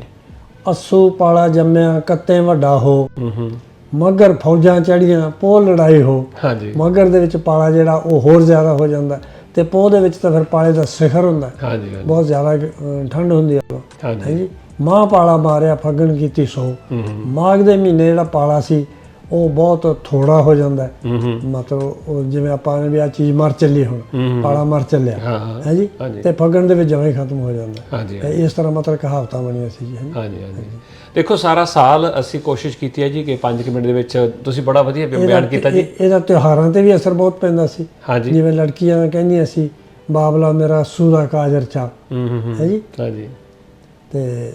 ਅਸੂ ਪਾਲਾ ਜੰਮਿਆ ਕੱਤੇ ਵੱਡਾ ਹੋ। ਹੂੰ ਹੂੰ। ਮਗਰ ਫੌਜਾਂ ਚੜੀਆਂ ਪੋਹ ਲੜਾਈ ਹੋ ਹਾਂਜੀ। ਮਗਰ ਦੇ ਵਿੱਚ ਪਾਲਾ ਜਿਹੜਾ ਉਹ ਹੋਰ ਜ਼ਿਆਦਾ ਹੋ ਜਾਂਦਾ ਤੇ ਪੋਹ ਦੇ ਵਿੱਚ ਤਾਂ ਫਿਰ ਪਾਲੇ ਦਾ ਸਿਖਰ ਹੁੰਦਾ। ਹਾਂਜੀ ਬਹੁਤ ਜ਼ਿਆਦਾ ਠੰਡ ਹੁੰਦੀ ਹੈ। ਹਾਂਜੀ ਮਾਂ ਪਾਲਾ ਮਾਰਿਆ ਫੱਗਣ ਕੀਤੀ ਸੋ। ਮਾਘ ਦੇ ਮਹੀਨੇ ਜਿਹੜਾ ਪਾਲਾ ਸੀ ਉਹ ਬਹੁਤ ਥੋੜਾ ਹੋ ਜਾਂਦਾ ਹੈ। ਹੂੰ ਹੂੰ। ਮਤਲਬ ਉਹ ਜਿਵੇਂ ਆਪਾਂ ਨੇ ਵੀ ਆ ਚੀਜ਼ ਮਰ ਚੱਲੀ ਹੁਣ ਹੂੰ ਪਾਲਾ ਮਰ ਚੱਲਿਆ ਹਾਂ ਹਾਂ। ਹੈ ਜੀ? ਹਾਂਜੀ। ਤੇ ਫੱਗਣ ਦੇ ਵਿੱਚ ਜਮਾਂ ਹੀ ਖਤਮ ਹੋ ਜਾਂਦਾ ਹੈ। ਹਾਂਜੀ ਤੇ ਇਸ ਤਰ੍ਹਾਂ ਮਤਲਬ ਕਹਾਵਤਾਂ ਬਣੀਆਂ ਸੀ ਜੀ ਹਾਂਜੀ। ਹਾਂਜੀ ਹਾਂਜੀ। ਦੇਖੋ ਸਾਰਾ ਸਾਲ ਅਸੀਂ ਕੋਸ਼ਿਸ਼ ਕੀਤੀ ਹੈ ਜੀ ਕਿ 5 ਮਿੰਟ ਦੇ ਵਿੱਚ ਤੁਸੀਂ ਬੜਾ ਵਧੀਆ ਬਿਆਨ ਕੀਤਾ ਜੀ। ਇਹ- ਇਹਦਾ ਤਿਉਹਾਰਾਂ ਤੇ ਵੀ ਅਸਰ ਬਹੁਤ ਪੈਂਦਾ ਸੀ। ਹਾਂਜੀ। ਜਿਵੇਂ ਲੜਕੀਆਂ ਕਹਿੰਦੀਆਂ ਸੀ ਬਾਬਲਾ ਮੇਰਾ ਅਸੂ ਦਾ ਕਾਜਰ ਚਾ। ਹੂੰ ਹੂੰ ਹੂੰ। ਹੈ ਜੀ? ਹਾਂਜੀ। ਤੇ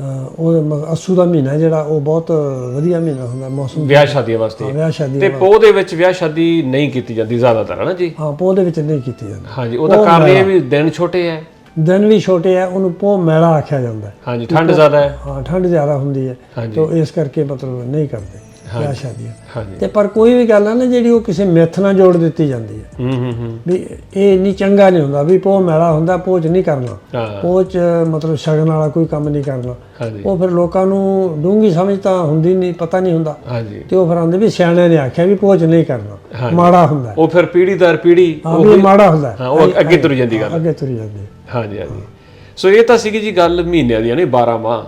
ਉਹ ਮ- ਅਸੂ ਦਾ ਮਹੀਨਾ ਜਿਹੜਾ ਉਹ ਬਹੁਤ ਵਧੀਆ ਮਹੀਨਾ ਹੁੰਦਾ ਮੌਸਮ ਵਿਆਹ ਸ਼ਾਦੀਆਂ ਵਾਸਤੇ। ਵਿਆਹ ਸ਼ਾਦੀ ਤੇ ਪੋਹ ਦੇ ਵਿੱਚ ਵਿਆਹ ਸ਼ਾਦੀ ਨਹੀਂ ਕੀਤੀ ਜਾਂਦੀ ਜ਼ਿਆਦਾਤਰ ਹੈ ਨਾ ਜੀ? ਹਾਂ ਪੋਹ ਦੇ ਵਿੱਚ ਨਹੀਂ ਕੀਤੀ ਜਾਂਦੀ। ਹਾਂਜੀ ਉਹਦਾ ਕਾਰਨ ਇਹ ਵੀ ਦਿਨ ਛੋਟੇ ਹੈ ਦਿਨ ਵੀ ਛੋਟੇ ਆ ਉਹਨੂੰ ਪੋਹ ਮੈਲਾ ਆਖਿਆ ਜਾਂਦਾ ਹੈ। ਹਾਂਜੀ ਠੰਡ ਜ਼ਿਆਦਾ ਹੈ ਹਾਂ ਠੰਡ ਜ਼ਿਆਦਾ ਹੁੰਦੀ ਹੈ ਹਾਂਜੀ। ਤੇ ਇਸ ਕਰਕੇ ਮਤਲਬ ਨਹੀਂ ਕਰਦੇ। ਵਿਆਹ ਸ਼ਾਦੀਆਂ। ਤੇ ਪਰ ਕੋਈ ਵੀ ਗੱਲ ਆ ਨਾ ਜਿਹੜੀ ਉਹ ਕਿਸੇ ਮਿੱਥ ਨਾਲ ਜੋੜ ਦਿੱਤੀ ਜਾਂਦੀ ਹੈ ਹੂੰ ਹੂੰ ਹੂੰ। ਵੀ ਇਹ ਇੰਨੀ ਚੰਗਾ ਨਹੀਂ ਹੁੰਦਾ ਵੀ ਪੋਹ ਮੈਲਾ ਹੁੰਦਾ ਪੋਹ ਚ ਨਹੀਂ ਕਰਨਾ। ਹਾਂ। ਪੋਹ ਚ ਮਤਲਬ ਸ਼ਗਨ ਵਾਲਾ ਕੋਈ ਕੰਮ ਨਹੀਂ ਕਰਨਾ। ਉਹ ਫਿਰ ਲੋਕਾਂ ਨੂੰ ਡੂੰਗੀ ਸਮਝ ਤਾਂ ਹੁੰਦੀ ਨਹੀਂ ਪਤਾ ਨਹੀਂ ਹੁੰਦਾ। ਤੇ ਉਹ ਫਿਰ ਆਂਦੇ ਵੀ ਸਿਆਣਿਆਂ ਨੇ ਆਖਿਆ ਵੀ ਪੋਹ ਚ ਨਹੀਂ ਕਰਨਾ। ਮਾੜਾ ਹੁੰਦਾ। ਉਹ ਫਿਰ ਪੀੜੀ ਦਰ ਪੀੜੀ ਹਾਂ ਵੀ ਇਹ ਮਾੜਾ ਹੁੰਦਾ। ਹੈ। ਉਹ ਅੱਗੇ ਤੁਰ ਜਾਂਦੀ ਗੱਲ। ਅੱਗੇ ਤੁਰੀ ਜਾਂਦੀ। ਹਾਂਜੀ ਹਾਂਜੀ। ਸੋ ਇਹ ਤਾਂ ਸੀਗੀ ਜੀ ਗੱਲ ਮਹੀਨਿਆਂ ਦੀ ਨਹੀਂ 12 ਮਾਹ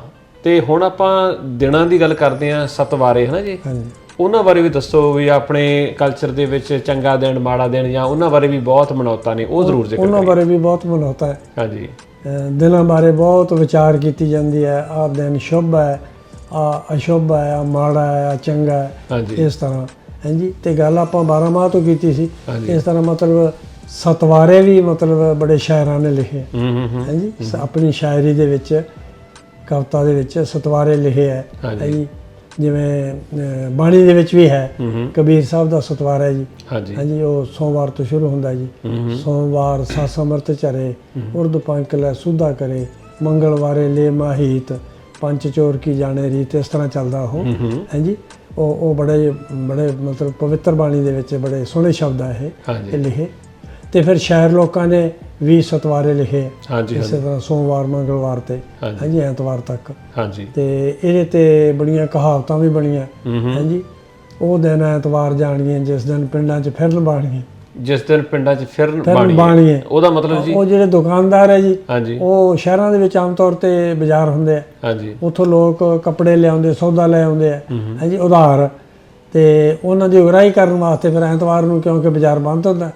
ਤੇ ਹੁਣ ਆਪਾਂ ਦਿਨਾਂ ਦੀ ਗੱਲ ਕਰਦੇ ਆਂ ਸਤਵਾਰੇ ਹਨਾ ਜੀ? ਹਾਂਜੀ। ਉਹਨਾਂ ਬਾਰੇ ਵੀ ਦੱਸੋ ਵੀ ਆਪਣੇ ਕਲਚਰ ਦੇ ਵਿੱਚ ਚੰਗਾ ਦਿਨ ਮਾੜਾ ਦਿਨ ਜਾਂ ਉਹਨਾਂ ਬਾਰੇ ਵੀ ਬਹੁਤ ਮਨੌਤਾਂ ਨੇ ਉਹ ਜ਼ਰੂਰ ਜ਼ਿਕਰ ਉਹਨਾਂ ਬਾਰੇ ਵੀ ਬਹੁਤ ਮਨੋਤਾ ਹੈ। ਹਾਂਜੀ। ਦਿਨਾਂ ਬਾਰੇ ਬਹੁਤ ਵਿਚਾਰ ਕੀਤੀ ਜਾਂਦੀ ਹੈ। ਆਹ ਦਿਨ ਸ਼ੁਭ ਹੈ ਆ ਅਸ਼ੁਭ ਹੈ ਆ ਮਾੜਾ ਹੈ ਆ ਚੰਗਾ ਹੈ ਇਸ ਤਰ੍ਹਾਂ। ਹਾਂਜੀ ਤੇ ਗੱਲ ਆਪਾਂ 12 ਮਾਹ ਤੋਂ ਕੀਤੀ ਸੀ। ਇਸ ਤਰ੍ਹਾਂ ਮਤਲਬ ਸਤਵਾਰੇ ਵੀ ਮਤਲਬ ਬੜੇ ਸ਼ਾਇਰਾਂ ਨੇ ਲਿਖੇ। ਹਾਂਜੀ ਆਪਣੀ ਸ਼ਾਇਰੀ ਦੇ ਵਿੱਚ ਕਵਿਤਾ ਦੇ ਵਿੱਚ ਸਤਵਾਰੇ ਲਿਖੇ ਹੈ। ਹਾਂਜੀ। ਜਿਵੇਂ ਬਾਣੀ ਦੇ ਵਿੱਚ ਵੀ ਹੈ। ਕਬੀਰ ਸਾਹਿਬ ਦਾ ਸਤਵਾਰਾ ਹੈ ਜੀ। ਹਾਂਜੀ। ਉਹ ਸੋਮਵਾਰ ਤੋਂ ਸ਼ੁਰੂ ਹੁੰਦਾ ਜੀ। ਸੋਮਵਾਰ ਸਸ ਅੰਮ੍ਰਿਤ ਚਰੇ ਉਰਦ ਪੰਕ ਲੈ ਸੁਧਾ ਕਰੇ ਮੰਗਲਵਾਰੇ ਲੈ ਮਾਹੀਤ ਪੰਜ ਚੋਰ ਕੀ ਜਾਣੇ ਰੀਤ ਇਸ ਤਰ੍ਹਾਂ ਚੱਲਦਾ ਉਹ। ਹਾਂਜੀ ਉਹ ਉਹ ਬੜੇ ਬੜੇ ਮਤਲਬ ਪਵਿੱਤਰ ਬਾਣੀ ਦੇ ਵਿੱਚ ਬੜੇ ਸੋਹਣੇ ਸ਼ਬਦ ਆ ਇਹ ਲਿਖੇ। ਤੇ ਫਿਰ ਸ਼ਾਇਰ ਲੋਕਾਂ ਨੇ ਵੀ ਸਤਵਾਰੇ ਲਿਖੇ ਹਾਂਜੀ ਇਸੇ ਤਰ੍ਹਾਂ ਸੋਮਵਾਰ ਮੰਗਲਵਾਰ ਤੇ ਹਾਂਜੀ। ਐਤਵਾਰ ਤੱਕ। ਹਾਂਜੀ। ਤੇ ਇਹਦੇ ਤੇ ਬੜੀਆਂ ਕਹਾਵਤਾਂ ਵੀ ਬਣੀਆਂ। ਹਾਂਜੀ। ਉਹ ਦਿਨ ਐਤਵਾਰ ਜਾਣੀਆਂ ਜਿਸ ਦਿਨ ਪਿੰਡਾਂ 'ਚ ਫਿਰਨ ਬਾਣੀਆਂ। ਜਿਸ ਦਿਨ ਪਿੰਡਾਂ 'ਚ ਫਿਰ ਫਿਰਨ ਬਾਣੀ ਬਾਣੀਆਂ। ਉਹਦਾ ਮਤਲਬ ਜੀ ਉਹ ਜਿਹੜੇ ਦੁਕਾਨਦਾਰ ਹੈ ਜੀ ਹਾਂਜੀ। ਉਹ ਸ਼ਹਿਰਾਂ ਦੇ ਵਿੱਚ ਆਮ ਤੌਰ ਤੇ ਬਾਜ਼ਾਰ ਹੁੰਦੇ ਆ। ਹਾਂਜੀ। ਉੱਥੋਂ ਲੋਕ ਕੱਪੜੇ ਲਿਆਉਂਦੇ ਸੌਦਾ ਲੈ ਆਉਂਦੇ ਆ। ਹਾਂਜੀ ਉਧਾਰ। ਤੇ ਉਹਨਾਂ ਦੀ ਉਗਰਾਹੀ ਕਰਨ ਵਾਸਤੇ ਫਿਰ ਐਤਵਾਰ ਨੂੰ ਕਿਉਂਕਿ ਬਾਜ਼ਾਰ ਬੰਦ ਹੁੰਦਾ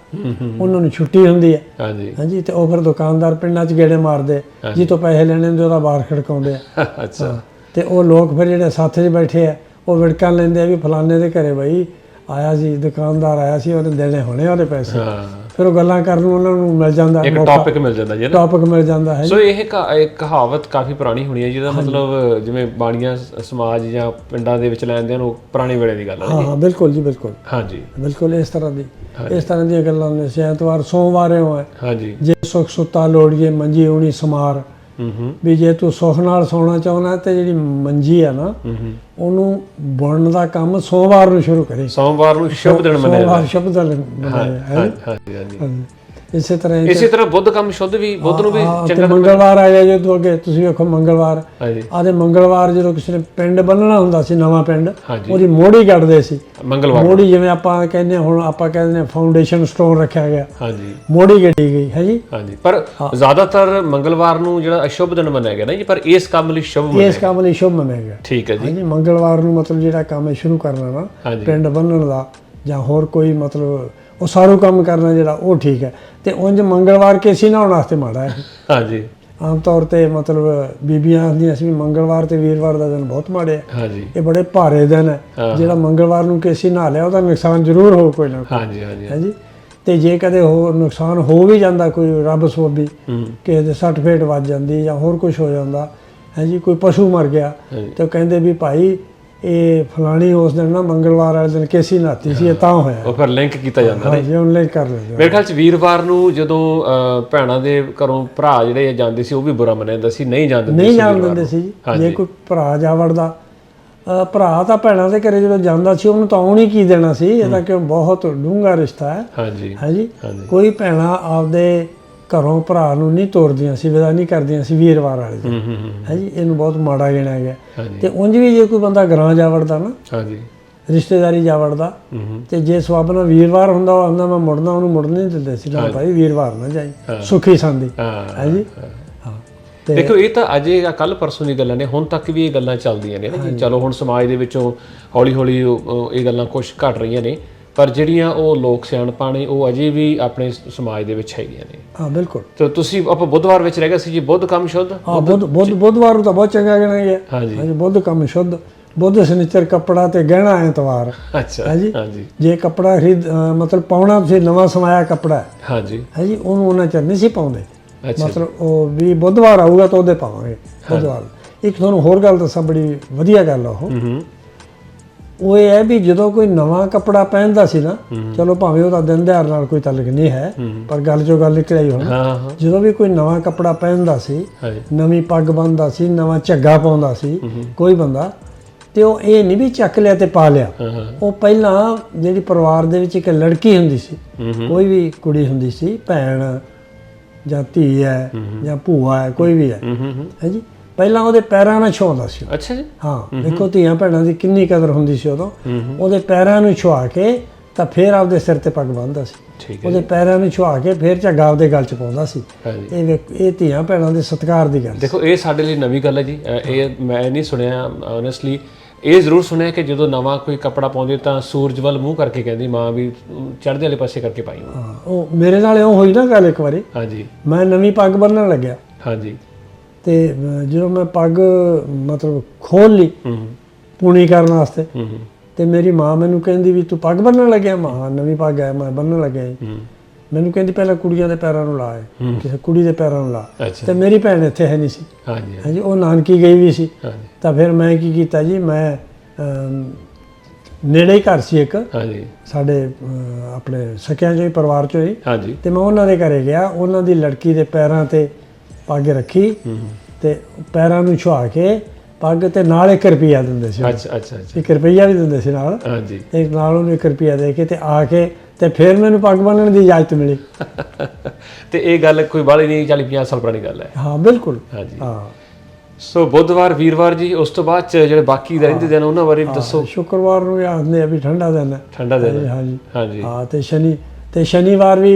ਉਹਨਾਂ ਨੂੰ ਛੁੱਟੀ ਹੁੰਦੀ ਹੈ। ਹਾਂਜੀ। ਹਾਂਜੀ ਤੇ ਉਹ ਫਿਰ ਦੁਕਾਨਦਾਰ ਪਿੰਡਾਂ 'ਚ ਗੇੜੇ ਮਾਰਦੇ ਜੀ ਤੋਂ ਪੈਸੇ ਲੈਣੇ ਹੁੰਦੇ ਉਹਦਾ ਬਾਹਰ ਖੜਕਾਉਂਦੇ ਆ। ਅੱਛਾ। ਤੇ ਉਹ ਲੋਕ ਫਿਰ ਜਿਹੜੇ ਸਾਥ 'ਚ ਬੈਠੇ ਆ ਉਹ ਵਿੜਕਾਂ ਲੈਂਦੇ ਆ ਵੀ ਫਲਾਣੇ ਦੇ ਘਰੇ ਬਈ ਆਇਆ ਸੀ ਦੁਕਾਨਦਾਰ ਆਇਆ ਸੀ ਉਹਨੇ ਦੇਣੇ ਹੋਣੇ ਉਹਦੇ ਪੈਸੇ। ਹਾਂ। ਫਿਰ ਉਹ ਗੱਲਾਂ ਕਰਨ ਨੂੰ ਉਹਨਾਂ ਨੂੰ ਮਿਲ ਜਾਂਦਾ ਇੱਕ ਟੌਪਿਕ ਮਿਲ ਜਾਂਦਾ ਜੀ ਨਾ ਟੌਪਿਕ ਮਿਲ ਜਾਂਦਾ ਹੈ ਸੋ ਇਹ ਕਹਾ- ਇੱਕ ਕਹਾਵਤ ਕਾਫੀ ਪੁਰਾਣੀ ਹੋਣੀ ਹੈ ਜਿਹਦਾ ਮਤਲਬ ਜਿਵੇਂ ਬਾਣੀਆਂ ਸ- ਸਮਾਜ ਜਾਂ ਪਿੰਡਾਂ ਦੇ ਵਿੱਚ ਲੈਂਦੇ ਨੂੰ ਪੁਰਾਣੇ ਵੇਲੇ ਦੀ ਗੱਲ ਹੈ ਹਾਂ ਹਾਂ ਬਿਲਕੁਲ ਜੀ ਬਿਲਕੁਲ। ਹਾਂਜੀ। ਬਿਲਕੁਲ ਇਸ ਤਰ੍ਹਾਂ ਦੀ। ਇਸ ਤਰ੍ਹਾਂ ਦੀਆਂ ਗੱਲਾਂ ਨੇ ਸੀ ਐਤਵਾਰ ਸੋਮਵਾਰ ਹੈ ਹਾਂਜੀ। ਜੇ ਸੁਖ ਸੁੱਤਾ ਲੋੜੀਏ ਮੰਜੀ ਉਣੀ ਸਮਾਰ। ਵੀ ਜੇ ਤੂੰ ਸੁੱਖ ਨਾਲ ਸੌਣਾ ਚਾਹੁੰਦਾ ਤੇ ਜਿਹੜੀ ਮੰਜੀ ਆ ਨਾ ਉਹਨੂੰ ਬੁਣਨ ਦਾ ਕੰਮ ਸੋਮਵਾਰ ਨੂੰ ਸ਼ੁਰੂ ਕਰੇ। ਸੋਮਵਾਰ ਨੂੰ ਸ਼ੁਭ ਦਿਨ ਜਾਂਦਾ। ਸੋਮਵਾਰ ਸ਼ਬਦ ਦਾ ਮਨਾਇਆ ਹੈ ਹਾਂਜੀ। ਹਾਂਜੀ। ਇਸੇ ਤਰ੍ਹਾਂ ਇਸੇ ਤਰ੍ਹਾਂ ਬੁੱਧ ਕੰਮ ਸ਼ੁੱਧ ਵੀ ਬੁੱਧ ਨੂੰ ਵੀ ਤੇ ਚੰਗਾ ਮੰਗਲਵਾਰ ਆ ਗਿਆ ਜਦੋਂ ਅੱਗੇ ਤੁਸੀਂ ਵੇਖੋ ਮੰਗਲਵਾਰ। ਆਦੇ ਮੰਗਲਵਾਰ ਜਦੋਂ ਕਿਸੇ ਨੇ ਪਿੰਡ ਬੰਨਣਾ ਹੁੰਦਾ ਸੀ ਨਵਾਂ ਪਿੰਡ ਉਹਦੀ ਮੋੜੀ ਕੱਢਦੇ ਸੀ। ਮੰਗਲਵਾਰ ਮੋੜੀ ਜਿਵੇਂ ਆਪਾਂ ਕਹਿੰਦੇ ਹੁਣ ਆਪਾਂ ਕਹਿੰਦੇ ਨੇ ਫਾਊਂਡੇਸ਼ਨ ਸਟੋਨ ਰੱਖਿਆ ਗਿਆ। ਹਾਂਜੀ। ਮੋੜੀ ਗੱਡੀ ਗਈ ਹੈ ਜੀ? ਹਾਂਜੀ ਪਰ ਜ਼ਿਆਦਾਤਰ ਮੰਗਲਵਾਰ ਨੂੰ ਜਿਹੜਾ ਅਸ਼ੁਭ ਦਿਨ ਮੰਨਿਆ ਗਿਆ ਨਾ ਜੀ ਪਰ ਇਸ ਕੰਮ ਲਈ ਸ਼ੁਭ ਮੰਨਿਆ ਇਸ ਕੰਮ ਲਈ ਸ਼ੁਭ ਮੰਨਿਆ ਗਿਆ। ਠੀਕ ਹੈ ਜੀ। ਹਾਂਜੀ ਮੰਗਲਵਾਰ ਨੂੰ ਮਤਲਬ ਜਿਹੜਾ ਕੰਮ ਹੈ ਸ਼ੁਰੂ ਕਰਨਾ ਨਾ ਪਿੰਡ ਬੰਨਣ ਦਾ ਜਾਂ ਹੋਰ ਕੋਈ ਮਤਲਬ ਉਹ ਸਾਰੂ ਕੰਮ ਕਰਨਾ ਜਿਹੜਾ ਉਹ ਠੀਕ ਹੈ। ਤੇ ਉਂਝ ਮੰਗਲਵਾਰ ਕੇਸੀ ਨਹਾਉਣ ਵਾਸਤੇ ਮਾੜਾ ਹੈ। ਹਾਂਜੀ। ਆਮ ਤੌਰ ਤੇ ਮਤਲਬ ਬੀਬੀਆਂ ਆਖਦੀਆਂ ਸੀ ਵੀ ਮੰਗਲਵਾਰ ਤੇ ਵੀਰਵਾਰ ਦਾ ਦਿਨ ਬਹੁਤ ਮਾੜੇ ਆ ਹਾਂਜੀ। ਇਹ ਬੜੇ ਭਾਰੇ ਦਿਨ ਹੈ। ਜਿਹੜਾ ਮੰਗਲਵਾਰ ਨੂੰ ਕੇਸੀ ਨਹਾ ਲਿਆ ਉਹਦਾ ਨੁਕਸਾਨ ਜ਼ਰੂਰ ਹੋ ਕੋਈ ਨਾ ਹਾਂਜੀ ਹਾਂਜੀ। ਤੇ ਜੇ ਕਦੇ ਹੋ ਨੁਕਸਾਨ ਹੋ ਵੀ ਜਾਂਦਾ ਕੋਈ ਰੱਬ ਸੋਬੀ ਕਿਸੇ ਦੇ ਸੱਟ ਫੇਟ ਵੱਜ ਜਾਂਦੀ ਜਾਂ ਹੋਰ ਕੁਝ ਹੋ ਜਾਂਦਾ ਹੈ ਜੀ? ਕੋਈ ਪਸ਼ੂ ਮਰ ਗਿਆ ਤੇ ਕਹਿੰਦੇ ਵੀ ਭਾਈ ਇਹ ਫਲਾਣੀ ਉਸ ਦਿਨ ਨਾ ਮੰਗਲਵਾਰ ਵਾਲੇ ਦਿਨ ਕੇਸੀ ਨਹਾਤੀ ਸੀ ਇਹ ਤਾਂ ਹੋਇਆ। ਉਹ ਫਿਰ ਲਿੰਕ ਕੀਤਾ ਜਾਂਦਾ ਹਾਂਜੀ ਆਨਲਾਈਨ ਕਰ ਲੈਂਦੇ ਮੇਰੇ ਖਿਆਲ ਚ ਵੀਰਵਾਰ ਨੂੰ ਜਦੋਂ ਅਹ, ਭੈਣਾਂ ਦੇ ਘਰੋਂ ਭਰਾ ਜਿਹੜੇ ਜਾਂਦੇ ਸੀ ਉਹ ਵੀ ਬੁਰਾ ਮੰਨਿਆ ਜਾਂਦਾ ਸੀ ਨਹੀਂ ਜਾਂਦੇ ਨਹੀਂ ਜਾਣ ਦਿੰਦੇ ਸੀ। ਜੀ। ਕੋਈ ਭਰਾ ਜਾ ਵੜਦਾ ਭਰਾ ਤਾਂ ਭੈਣਾਂ ਦੇ ਘਰੇ ਜਦੋਂ ਜਾਂਦਾ ਸੀ ਉਹਨੂੰ ਤਾਂ ਆਉਣ ਹੀ ਕੀ ਦੇਣਾ ਸੀ ਇਹ ਤਾਂ ਕਿ ਬਹੁਤ ਡੂੰਘਾ ਰਿਸ਼ਤਾ ਹੈ। ਹਾਂਜੀ। ਹਾਂਜੀ। ਕੋਈ ਭੈਣਾਂ ਆਪਦੇ ਘਰੋਂ ਭਰਾ ਨੂੰ ਨਹੀਂ ਤੋਰਦੀਆਂ ਸੀ ਵਿਦਾ ਨਹੀਂ ਕਰਦੀਆਂ ਸੀ ਵੀਰਵਾਰ ਵਾਲੇ ਦਿਨ। ਹੂੰ ਹੂੰ ਹੂੰ ਹੈ। ਜੀ ਇਹਨੂੰ ਬਹੁਤ ਮਾੜਾ ਗਿਣਿਆ ਗਿਆ ਤੇ ਉਂਝ ਵੀ ਜੇ ਕੋਈ ਬੰਦਾ ਗਰਾਂ ਜਾ ਵੜਦਾ ਨਾ ਹਾਂਜੀ। ਰਿਸ਼ਤੇਦਾਰੀ ਜਾ ਵੜਦਾ ਤੇ ਜੇ ਸਵਾਬ ਨਾਲ ਵੀਰਵਾਰ ਹੁੰਦਾ ਉਹ ਆਂਦਾ ਮੈਂ ਮੁੜਨਾ ਉਹਨੂੰ ਮੁੜਨ ਨਹੀਂ ਦਿੰਦੇ ਸੀ। ਨਾ ਭਾਈ ਵੀਰਵਾਰ ਨਾ ਜਾਈ। ਸੁਖੀ ਸੰਦੀ ਹਾਂ ਜੀ? ਦੇਖੋ ਇਹ ਤਾਂ ਅਜੇ ਕੱਲ ਪਰਸੋਂ ਦੀ ਗੱਲਾਂ ਨੇ ਹੁਣ ਤੱਕ ਵੀ ਇਹ ਗੱਲਾਂ ਚੱਲਦੀਆਂ ਨੇ ਨਾ ਜੀ। ਚਲੋ ਹੁਣ ਸਮਾਜ ਦੇ ਵਿੱਚੋਂ ਹੌਲੀ ਹੌਲੀ ਇਹ ਗੱਲਾਂ ਕੁਝ ਘਟ ਰਹੀਆਂ ਨੇ। ਪਰ ਜਿਹੜੀਆਂ ਉਹ ਲੋਕ ਸਿਆਣਪਾਂ ਨੇ ਉਹ ਅਜੇ ਵੀ ਆਪਣੇ ਸਮਾਜ ਦੇ ਵਿੱਚ ਹੈਗੀਆਂ ਨੇ। ਹਾਂ ਬਿਲਕੁਲ। ਤੇ ਤੁਸੀਂ ਆਪਾਂ ਬੁੱਧਵਾਰ ਵਿੱਚ ਰਹਿ ਗਏ ਸੀ ਜੀ ਬੁੱਧ ਕੰਮ ਸ਼ੁੱਧ? ਹਾਂ ਬੁੱਧ ਬੁੱਧ ਬੁੱਧਵਾਰ ਨੂੰ ਤਾਂ ਬਹੁਤ ਚੰਗਾ ਗਿਣਿਆ ਗਿਆ ਹਾਂਜੀ। ਹਾਂਜੀ ਬੁੱਧ ਕੰਮ ਸ਼ੁੱਧ। ਬੁੱਧ ਸਨਿਚਰ ਕੱਪੜਾ ਤੇ ਗਹਿਣਾ ਐਤਵਾਰ। ਅੱਛਾ ਹਾਂਜੀ। ਹਾਂਜੀ। ਜੇ ਕੱਪੜਾ ਖਰੀਦ ਮਤਲਬ ਪਾਉਣਾ ਤੁਸੀਂ ਨਵਾਂ ਸਮਾਇਆ ਕੱਪੜਾ। ਹੈ ਹਾਂਜੀ ਹੈ ਜੀ ਉਹਨੂੰ ਉਹਨਾਂ ਚਿਰ ਨਹੀਂ ਸੀ ਪਾਉਂਦੇ। ਮਤਲਬ ਉਹ ਵੀ ਬੁੱਧਵਾਰ ਆਊਗਾ ਤਾਂ ਉਹਦੇ ਪਾਵਾਂਗੇ ਬੁੱਧਵਾਰ। ਇੱਕ ਤੁਹਾਨੂੰ ਹੋਰ ਗੱਲ ਦੱਸਾਂ ਬੜੀ ਵਧੀਆ ਗੱਲ ਆ ਉਹ। ਹੂੰ ਹੂੰ। ਉਹ ਇਹ ਹੈ ਵੀ ਜਦੋਂ ਕੋਈ ਨਵਾਂ ਕੱਪੜਾ ਪਹਿਨਦਾ ਸੀ ਨਾ ਚਲੋ ਭਾਵੇਂ ਉਹਦਾ ਦਿਨ ਦਿਹਾੜ ਨਾਲ ਕੋਈ ਤਾਲੁਕ ਨਹੀਂ ਹੈ ਪਰ ਗੱਲ ਚੋਂ ਗੱਲ ਨਿਕਲ ਆਈ ਹੁਣ ਜਦੋਂ ਵੀ ਕੋਈ ਨਵਾਂ ਕੱਪੜਾ ਪਹਿਨਦਾ ਸੀ ਨਵੀਂ ਪੱਗ ਬੰਨਦਾ ਸੀ ਨਵਾਂ ਝੱਗਾ ਪਾਉਂਦਾ ਸੀ ਕੋਈ ਬੰਦਾ ਤੇ ਉਹ ਇਹ ਨਹੀਂ ਵੀ ਚੱਕ ਲਿਆ ਤੇ ਪਾ ਲਿਆ। ਉਹ ਪਹਿਲਾਂ ਜਿਹੜੀ ਪਰਿਵਾਰ ਦੇ ਵਿੱਚ ਇੱਕ ਲੜਕੀ ਹੁੰਦੀ ਸੀ ਕੋਈ ਵੀ ਕੁੜੀ ਹੁੰਦੀ ਸੀ ਭੈਣ ਜਾਂ ਧੀ ਹੈ ਜਾਂ ਭੂਆ ਹੈ ਕੋਈ ਵੀ ਹੂੰ। ਹੈ ਜੀ? ਪਹਿਲਾਂ ਉਹਦੇ ਪੈਰਾਂ ਨਾਲ ਛੋਂਦਾ ਸੀ ਉਹ। ਅੱਛਾ ਜੀ। ਹਾਂ ਦੇਖੋ ਧੀਆਂ ਭੈਣਾਂ ਦੀ ਕਿੰਨੀ ਕਦਰ ਹੁੰਦੀ ਸੀ ਉਦੋਂ। ਉਹਦੇ ਪੈਰਾਂ ਨੂੰ ਛੁਆ ਕੇ ਤਾਂ ਫੇਰ ਆਪਦੇ ਸਿਰ ਤੇ ਪੱਗ ਬੰਨ੍ਹਦਾ ਸੀ। ਠੀਕ ਹੈ ਉਹਦੇ ਪੈਰਾਂ ਨੂੰ ਛੁਆ ਕੇ ਫੇਰ ਝੱਗਾ ਆਪਦੇ ਗਲ 'ਚ ਪਾਉਂਦਾ ਸੀ। ਹਾਂਜੀ ਇਹ ਵੇਖ- ਇਹ ਧੀਆਂ ਭੈਣਾਂ ਦੇ ਸਤਿਕਾਰ ਦੀ ਗੱਲ ਦੇਖੋ ਇਹ ਸਾਡੇ ਲਈ ਨਵੀਂ ਗੱਲ ਹੈ ਜੀ। ਅ, ਇਹ ਮੈਂ ਨਹੀਂ ਸੁਣਿਆ ਓਨੈਸਟਲੀ ਇਹ ਜ਼ਰੂਰ ਸੁਣਿਆ ਕਿ ਜਦੋਂ ਨਵਾਂ ਕੋਈ ਕੱਪੜਾ ਪਾਉਂਦੇ ਤਾਂ ਸੂਰਜ ਵੱਲ ਮੂੰਹ ਕਰਕੇ ਕਹਿੰਦੀ ਮਾਂ ਵੀ ਚੜ੍ਹਦੇ ਵਾਲੇ ਪਾਸੇ ਕਰਕੇ ਪਾਈ ਹੋਈ। ਹਾਂ। ਉਹ ਮੇਰੇ ਨਾਲ ਇਉਂ ਹੋਈ ਨਾ ਗੱਲ ਇੱਕ ਵਾਰੀ। ਹਾਂਜੀ ਮੈਂ ਨਵੀਂ ਪੱਗ ਬੰਨਣ ਲੱਗਿਆ। ਹਾਂਜੀ ਤੇ ਜਦੋਂ ਮੈਂ ਪੱਗ ਮਤਲਬ ਖੋਲ ਲਈ ਪੂਣੀ ਕਰਨ ਵਾਸਤੇ ਤੇ ਮੇਰੀ ਮਾਂ ਮੈਨੂੰ ਕਹਿੰਦੀ ਵੀ ਤੂੰ ਪੱਗ ਬੰਨਣ ਲੱਗਿਆ? ਮਾਂ ਨਵੀਂ ਪੱਗ ਹੈ ਮੈਂ ਬੰਨਣ ਲੱਗਿਆ ਮੈਨੂੰ ਕਹਿੰਦੀ ਪਹਿਲਾਂ ਕੁੜੀਆਂ ਦੇ ਪੈਰਾਂ ਨੂੰ ਲਾ ਕਿਸੇ ਕੁੜੀ ਦੇ ਪੈਰਾਂ ਨੂੰ ਲਾ। ਤੇ ਮੇਰੀ ਭੈਣ ਇੱਥੇ ਹੈ ਨਹੀਂ ਸੀ। ਹਾਂਜੀ। ਹਾਂਜੀ ਉਹ ਨਾਨਕੀ ਗਈ ਵੀ ਸੀ। ਤਾਂ ਫਿਰ ਮੈਂ ਕੀ ਕੀਤਾ ਜੀ ਮੈਂ ਨੇੜੇ ਹੀ ਘਰ ਸੀ ਇੱਕ। ਹਾਂਜੀ। ਸਾਡੇ ਆਪਣੇ ਸਕਿਆਂ ਚੋਂ ਹੀ ਪਰਿਵਾਰ ਚੋਂ ਹੀ। ਹਾਂਜੀ। ਤੇ ਮੈਂ ਉਹਨਾਂ ਦੇ ਘਰੇ ਗਿਆ। ਉਹਨਾਂ ਦੀ ਲੜਕੀ ਦੇ ਪੈਰਾਂ ਤੇ ਪੱਗ ਰੱਖੀ ਤੇ ਪੈਰਾਂ ਨੂੰ ਛੁਆ ਕੇ ਪੱਗ ਤੇ ਨਾਲ 1 ਰੁਪਿਆ ਦਿੰਦੇ ਸੀ ਅੱਛਾ ਅੱਛਾ ਅੱਛਾ। 1 ਰੁਪਿਆ ਵੀ ਦਿੰਦੇ ਸੀ ਨਾਲ। ਹਾਂਜੀ। ਤੇ ਨਾਲ ਉਹਨੂੰ 1 ਰੁਪਿਆ ਦੇ ਕੇ ਤੇ ਆ ਕੇ ਤੇ ਫਿਰ ਮੈਨੂੰ ਪੱਗ ਬੰਨਣ ਦੀ ਇਜਾਜ਼ਤ ਮਿਲੀ। ਤੇ ਇਹ ਗੱਲ ਕੋਈ ਬਾਹਲੀ ਨਹੀਂ 40 50 ਸਾਲ ਪੁਰਾਣੀ ਗੱਲ ਹੈ। ਹਾਂ ਬਿਲਕੁਲ। ਹਾਂਜੀ। ਹਾਂ। ਸੋ ਬੁੱਧਵਾਰ ਵੀਰਵਾਰ ਜੀ ਉਸ ਤੋਂ ਬਾਅਦ ਜਿਹੜੇ ਬਾਕੀ ਰਹਿੰਦੇ ਦਿਨ ਉਹਨਾਂ ਬਾਰੇ ਵੀ ਦੱਸੋ। ਸ਼ੁੱਕਰਵਾਰ ਨੂੰ ਆਖਦੇ ਆ ਵੀ ਠੰਡਾ ਦਿਨ ਹੈ। ਠੰਡਾ ਦਿਨ। ਹਾਂਜੀ ਹਾਂਜੀ। ਹਾਂ ਤੇ ਸ਼ਨੀ ਤੇ ਸ਼ਨੀਵਾਰ ਵੀ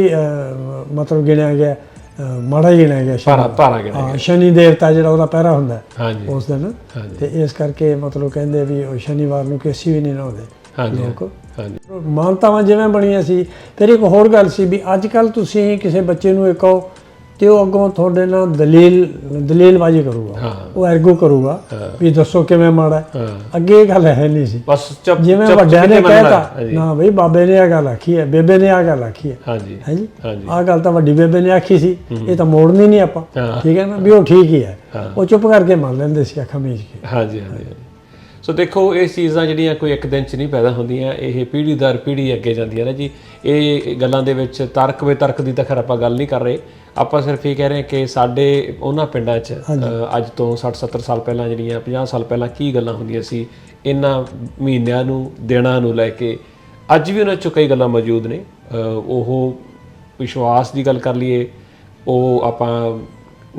ਮਤਲਬ ਗਿਣਿਆ ਗਿਆ। ਮਾੜਾ ਹੀ ਗਿਣਿਆ ਗਿਆ ਸ਼ਨੀ। ਭਾਰਾ ਗਿਆ ਹਾਂ ਸ਼ਨੀ ਦੇਵਤਾ ਜਿਹੜਾ ਉਹਦਾ ਪਹਿਰਾ ਹੁੰਦਾ ਹੈ ਹਾਂਜੀ। ਉਸ ਦਿਨ। ਹਾਂਜੀ। ਤੇ ਇਸ ਕਰਕੇ ਮਤਲਬ ਕਹਿੰਦੇ ਵੀ ਉਹ ਸ਼ਨੀਵਾਰ ਨੂੰ ਕੇਸੀ ਵੀ ਨਹੀਂ ਲਾਉਂਦੇ ਹਾਂਜੀ। ਲੋਕ। ਹਾਂਜੀ। ਮਾਨਤਾਵਾਂ ਜਿਵੇਂ ਬਣੀਆਂ ਸੀ। ਫਿਰ ਇੱਕ ਹੋਰ ਗੱਲ ਸੀ ਵੀ ਅੱਜ ਕੱਲ ਤੁਸੀਂ ਕਿਸੇ ਬੱਚੇ ਨੂੰ ਇਹ ਕਹੋ ਤੇ ਉਹ ਅੱਗੋਂ ਤੁਹਾਡੇ ਨਾਲ ਦਲੀਲ ਦਲੀਲਬਾਜ਼ੀ ਕਰੂਗਾ। ਉਹ ਐਰਗੂ ਕਰੂਗਾ। ਵੀ ਦੱਸੋ ਕਿਵੇਂ ਮਾੜਾ ਅੱਗੇ ਇਹ ਗੱਲ ਹੈ ਨਹੀਂ ਸੀ। ਬਸ ਚੁੱਪ ਜਿਵੇਂ ਵੱਡਿਆਂ ਨੇ। ਕਹਿਤਾ ਨਾ ਬਈ ਬਾਬੇ ਨੇ ਇਹ ਗੱਲ ਆਖੀ ਹੈ ਬੇਬੇ ਨੇ ਇਹ ਗੱਲ ਆਖੀ ਹੈ। ਹਾਂਜੀ। ਆਹ ਗੱਲ ਤਾਂ ਵੱਡੀ ਬੇਬੇ ਨੇ ਆਖੀ ਸੀ। ਇਹ ਤਾਂ ਮੋੜਨੀ ਨਹੀਂ ਆਪਾਂ। ਠੀਕ ਹੈ ਨਾ? ਵੀ ਉਹ ਠੀਕ ਹੀ ਹੈ। ਉਹ ਚੁੱਪ ਕਰਕੇ ਮੰਨ ਲੈਂਦੇ ਸੀ ਅੱਖਾਂ ਮੀਚ ਕੇ। ਹਾਂਜੀ ਹਾਂਜੀ ਹਾਂਜੀ। ਸੋ ਦੇਖੋ ਇਹ ਚੀਜ਼ਾਂ ਜਿਹੜੀਆਂ ਕੋਈ ਇੱਕ ਦਿਨ ਚ ਨਹੀਂ ਪੈਦਾ ਹੁੰਦੀਆਂ ਇਹ ਪੀੜ੍ਹੀ ਦਰ ਪੀੜ੍ਹੀ ਅੱਗੇ ਜਾਂਦੀਆਂ ਨੇ ਜੀ। ਇਹ ਗੱਲਾਂ ਦੇ ਵਿੱਚ ਤਰਕ ਵੇ ਤਰਕ ਦੀ ਤਾਂ ਖੈਰ ਆਪਾਂ ਗੱਲ ਨਹੀਂ ਕਰ ਰਹੇ। ਆਪਾਂ ਸਿਰਫ ਇਹ ਕਹਿ ਰਹੇ ਹਾਂ ਕਿ ਸਾਡੇ ਉਹਨਾਂ ਪਿੰਡਾਂ 'ਚ ਅੱਜ ਤੋਂ 60 70 ਸਾਲ ਪਹਿਲਾਂ ਜਿਹੜੀਆਂ 50 ਸਾਲ ਪਹਿਲਾਂ ਕੀ ਗੱਲਾਂ ਹੁੰਦੀਆਂ ਸੀ ਇਹਨਾਂ ਮਹੀਨਿਆਂ ਨੂੰ ਦਿਨਾਂ ਨੂੰ ਲੈ ਕੇ ਅੱਜ ਵੀ ਉਹਨਾਂ 'ਚੋਂ ਕਈ ਗੱਲਾਂ ਮੌਜੂਦ ਨੇ। ਉਹ ਵਿਸ਼ਵਾਸ ਦੀ ਗੱਲ ਕਰ ਲਈਏ ਉਹ ਆਪਾਂ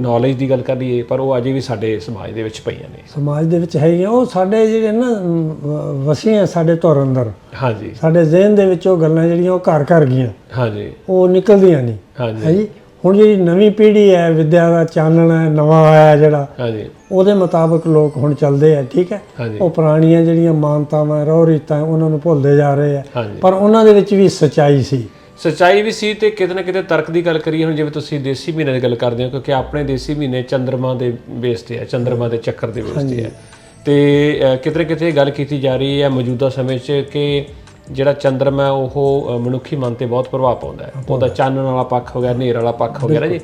ਨੌਲੇਜ ਦੀ ਗੱਲ ਕਰ ਲਈਏ ਪਰ ਉਹ ਅਜੇ ਵੀ ਸਾਡੇ ਸਮਾਜ ਦੇ ਵਿੱਚ ਪਈਆਂ ਨੇ। ਸਮਾਜ ਦੇ ਵਿੱਚ ਹੈਗੀਆਂ ਉਹ ਸਾਡੇ ਜਿਹੜੇ ਨਾ ਅਮ, ਵ- ਵਸੀਆਂ ਸਾਡੇ ਧੁਰ ਅੰਦਰ। ਹਾਂਜੀ। ਸਾਡੇ ਜ਼ਿਹਨ ਦੇ ਵਿੱਚ ਉਹ ਗੱਲਾਂ ਜਿਹੜੀਆਂ ਉਹ ਘਰ ਘਰ ਗਈਆਂ। ਹਾਂਜੀ। ਉਹ ਨਿਕਲਦੀਆਂ ਨਹੀਂ। ਹਾਂਜੀ। ਹੁਣ ਜਿਹੜੀ ਨਵੀਂ ਪੀੜ੍ਹੀ ਹੈ ਵਿਦਿਆ ਦਾ ਚਾਨਣ ਹੈ ਨਵਾਂ ਆਇਆ ਜਿਹੜਾ ਹਾਂਜੀ। ਉਹਦੇ ਮੁਤਾਬਕ ਲੋਕ ਹੁਣ ਚੱਲਦੇ ਆ ਠੀਕ ਹੈ? ਉਹ ਪੁਰਾਣੀਆਂ ਜਿਹੜੀਆਂ ਮਾਨਤਾਵਾਂ ਰਹੁ ਰੀਤਾਂ ਉਹਨਾਂ ਨੂੰ ਭੁੱਲਦੇ ਜਾ ਰਹੇ ਆ। ਪਰ ਉਹਨਾਂ ਦੇ ਵਿੱਚ ਵੀ ਸਚਾਈ ਸੀ। ਸੱਚਾਈ ਵੀ ਸੀ ਤੇ ਕਿਤੇ ਨਾ ਕਿਤੇ ਤਰਕ ਦੀ ਗੱਲ ਕਰੀਏ ਹੁਣ ਜਿਵੇਂ ਤੁਸੀਂ ਦੇਸੀ ਮਹੀਨੇ ਦੀ ਗੱਲ ਕਰਦੇ ਹੋ ਕਿਉਂਕਿ ਆਪਣੇ ਦੇਸੀ ਮਹੀਨੇ ਚੰ드ਰਮਾ ਦੇ ਬੇਸ ਤੇ ਹੈ ਚੰ드ਰਮਾ ਦੇ ਚੱਕਰ ਦੇ ਬੇਸ ਤੇ ਹੈ ਤੇ ਕਿਤੇ ਨਾ ਕਿਤੇ ਗੱਲ ਕੀਤੀ ਜਾ ਰਹੀ ਹੈ ਮੌਜੂਦਾ ਸਮੇਂ 'ਚ ਕਿ ਜਿਹੜਾ ਚੰ드ਰਮਾ ਹੈ ਉਹ ਮਨੁੱਖੀ ਮਨ ਤੇ ਬਹੁਤ ਪ੍ਰਭਾਵ ਪਾਉਂਦਾ ਹੈ। ਉਹਦਾ ਚਾਨਣ ਵਾਲਾ ਪੱਖ ਹੋ ਗਿਆ ਹਨੇਰ ਵਾਲਾ ਪੱਖ ਹੋ ਗਿਆ ਜੀ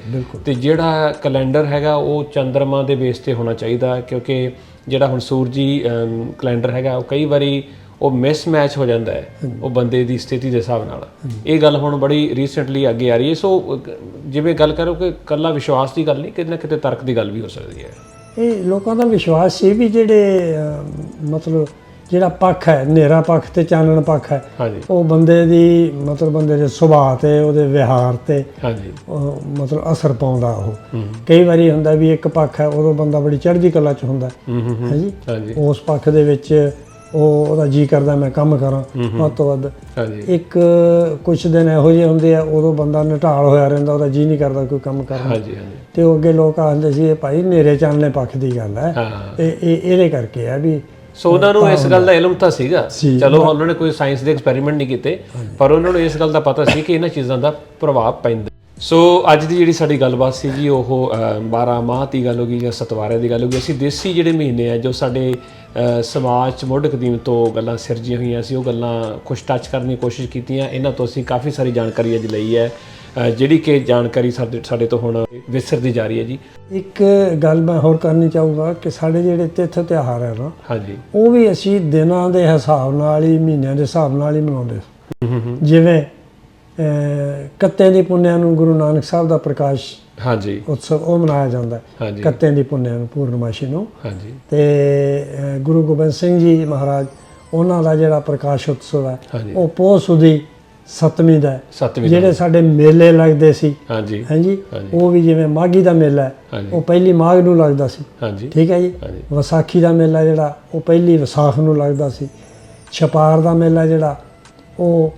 ਤੇ ਜਿਹੜਾ ਕੈਲੰਡਰ ਹੈਗਾ ਉਹ ਚੰ드ਰਮਾ ਦੇ ਬੇਸ ਤੇ ਹੋਣਾ ਚਾਹੀਦਾ ਕਿਉਂਕਿ ਜਿਹੜਾ ਹੁਣ ਸੂਰਜੀ ਕੈਲੰਡਰ ਹੈਗਾ ਉਹ ਕਈ ਵਾਰੀ ਉਹ ਮਿਸ ਮੈਚ ਹੋ ਜਾਂਦਾ ਹੈ ਉਹ ਬੰਦੇ ਦੀ ਸਥਿਤੀ ਦੇ ਹਿਸਾਬ ਨਾਲ। ਇਹ ਗੱਲ ਹੁਣ ਬੜੀ ਰੀਸੈਂਟਲੀ ਅੱਗੇ ਆ ਰਹੀ ਹੈ। ਸੋ ਜਿਵੇਂ ਗੱਲ ਕਰੋ ਕਿ ਕੱਲਾ ਵਿਸ਼ਵਾਸ ਦੀ ਗੱਲ ਨਹੀਂ ਕਿਤੇ ਨਾ ਕਿਤੇ ਤਰਕ ਦੀ ਗੱਲ ਵੀ ਹੋ ਸਕਦੀ ਹੈ। ਇਹ ਲੋਕਾਂ ਦਾ ਵਿਸ਼ਵਾਸ ਸੀ ਵੀ ਜਿਹੜੇ ਮਤਲਬ ਜਿਹੜਾ ਪੱਖ ਹੈ ਹਨੇਰਾ ਪੱਖ ਤੇ ਚਾਨਣ ਪੱਖ ਹੈ ਹਾਂਜੀ। ਉਹ ਬੰਦੇ ਦੀ ਮਤਲਬ ਬੰਦੇ ਦੇ ਸੁਭਾਅ ਤੇ ਉਹਦੇ ਵਿਹਾਰ ਤੇ ਹਾਂਜੀ। ਉਹ ਮਤਲਬ ਅਸਰ ਪਾਉਂਦਾ ਉਹ। ਕਈ ਵਾਰੀ ਹੁੰਦਾ ਵੀ ਇੱਕ ਪੱਖ ਹੈ ਉਦੋਂ ਬੰਦਾ ਬੜੀ ਚੜ੍ਹਦੀ ਕਲਾ ਚ ਹੁੰਦਾ ਹਾਂਜੀ। ਉਸ ਪੱਖ ਦੇ ਵਿੱਚ ਉਹ ਉਹਦਾ ਜੀ ਕਰਦਾ ਮੈਂ ਕੰਮ ਕਰਾਂ ਵੱਧ ਤੋਂ ਵੱਧ। ਹਾਂਜੀ। ਇੱਕ ਕੁਝ ਦਿਨ ਇਹੋ ਜਿਹੇ ਹੁੰਦੇ ਆ ਉਦੋਂ ਬੰਦਾ ਨਿਢਾਲ ਹੋਇਆ ਰਹਿੰਦਾ ਉਹਦਾ ਜੀ ਨਹੀਂ ਕਰਦਾ ਕੋਈ ਕੰਮ ਕਰਨ। ਹਾਂਜੀ ਹਾਂਜੀ। ਤੇ ਉਹ ਅੱਗੇ ਲੋਕ ਆਖਦੇ ਸੀ ਇਹ ਭਾਈ ਨੇਰੇ ਚਾਨਣੇ ਪੱਖ ਦੀ ਗੱਲ ਹੈ। ਇਹ ਇਹਦੇ ਕਰਕੇ ਆ ਵੀ ਸੋ ਉਹਨਾਂ ਨੂੰ ਇਸ ਗੱਲ ਦਾ ਇਲਮ ਤਾਂ ਸੀਗਾ। ਸੀ। ਚਲੋ ਉਹਨਾਂ ਨੇ ਕੋਈ ਸਾਇੰਸ ਦੇ ਐਕਸਪੈਰੀਮੈਂਟ ਨਹੀਂ ਕੀਤੇ ਪਰ ਉਹਨਾਂ ਨੂੰ ਇਸ ਗੱਲ ਦਾ ਪਤਾ ਸੀ ਕਿ ਇਹਨਾਂ ਚੀਜ਼ਾਂ ਦਾ ਪ੍ਰਭਾਵ ਪੈਂਦਾ। ਸੋ ਅੱਜ ਦੀ ਜਿਹੜੀ ਸਾਡੀ ਗੱਲਬਾਤ ਸੀ ਜੀ ਉਹ ਅ, 12 ਮਾਹ ਦੀ ਗੱਲ ਹੋ ਗਈ ਜਾਂ ਸਤਵਾਰੇ ਦੀ ਗੱਲ ਹੋ ਗਈ। ਅਸੀਂ ਦੇਸੀ ਜਿਹੜੇ ਮਹੀਨੇ ਆ ਜੋ ਸਾਡੇ ਅ, ਸਮਾਜ ਚ ਮੁੱਢ ਕਦੀਮ ਤੋਂ ਗੱਲਾਂ ਸਿਰਜੀਆਂ ਹੋਈਆਂ ਸੀ ਉਹ ਗੱਲਾਂ ਕੁਝ ਟੱਚ ਕਰਨ ਦੀ ਕੋਸ਼ਿਸ਼ ਕੀਤੀਆਂ। ਇਹਨਾਂ ਤੋਂ ਅਸੀਂ ਕਾਫੀ ਸਾਰੀ ਜਾਣਕਾਰੀ ਅੱਜ ਲਈ ਹੈ। ਜਿਹੜੀ ਕਿ ਜਾਣਕਾਰੀ ਸਾਡੇ ਸਾਡੇ ਤੋਂ ਹੁਣ ਵਿਸਰਦੀ ਜਾ ਰਹੀ ਹੈ ਜੀ। ਇੱਕ ਗੱਲ ਮੈਂ ਹੋਰ ਕਰਨੀ ਚਾਹੂੰਗਾ ਕਿ ਸਾਡੇ ਜਿਹੜੇ ਤਿੱਥ ਤਿਉਹਾਰ ਹੈ ਨਾ ਹਾਂਜੀ। ਉਹ ਵੀ ਅਸੀਂ ਦਿਨਾਂ ਦੇ ਹਿਸਾਬ ਨਾਲ ਹੀ ਮਹੀਨਿਆਂ ਦੇ ਹਿਸਾਬ ਨਾਲ ਹੀ ਮਨਾਉਂਦੇ ਜਿਵੇਂ ਕੱਤੇ ਦੀ ਪੁੰਨਿਆ ਨੂੰ ਗੁਰੂ ਨਾਨਕ ਸਾਹਿਬ ਦਾ ਪ੍ਰਕਾਸ਼ ਹਾਂਜੀ। ਉਤਸਵ ਉਹ ਮਨਾਇਆ ਜਾਂਦਾ ਹੈ ਕੱਤੇ ਦੀ ਪੁੰਨਿਆ ਨੂੰ ਪੂਰਨਮਾਸ਼ੀ ਨੂੰ। ਹਾਂਜੀ। ਤੇ ਗੁਰੂ ਗੋਬਿੰਦ ਸਿੰਘ ਜੀ ਮਹਾਰਾਜ ਉਹਨਾਂ ਦਾ ਜਿਹੜਾ ਪ੍ਰਕਾਸ਼ ਉਤਸਵ ਹੈ ਉਹ ਪੋਹ ਸੁਦੀ ਸਤਵੀਂ ਦਾ ਹੈ। ਸੱਤਵੀਂ ਜਿਹੜੇ ਸਾਡੇ ਮੇਲੇ ਲੱਗਦੇ ਸੀ ਹਾਂਜੀ। ਹਾਂਜੀ। ਹਾਂਜੀ। ਉਹ ਵੀ ਜਿਵੇਂ ਮਾਘੀ ਦਾ ਮੇਲਾ ਹੈ ਹਾਂਜੀ। ਉਹ ਪਹਿਲੀ ਮਾਘ ਨੂੰ ਲੱਗਦਾ ਸੀ। ਹਾਂਜੀ। ਠੀਕ ਹੈ ਜੀ? ਹਾਂਜੀ। ਵਿਸਾਖੀ ਦਾ ਮੇਲਾ ਜਿਹੜਾ ਉਹ ਪਹਿਲੀ ਵਿਸਾਖ ਨੂੰ ਲੱਗਦਾ ਸੀ। ਛਪਾਰ ਦਾ ਮੇਲਾ ਜਿਹੜਾ ਉਹ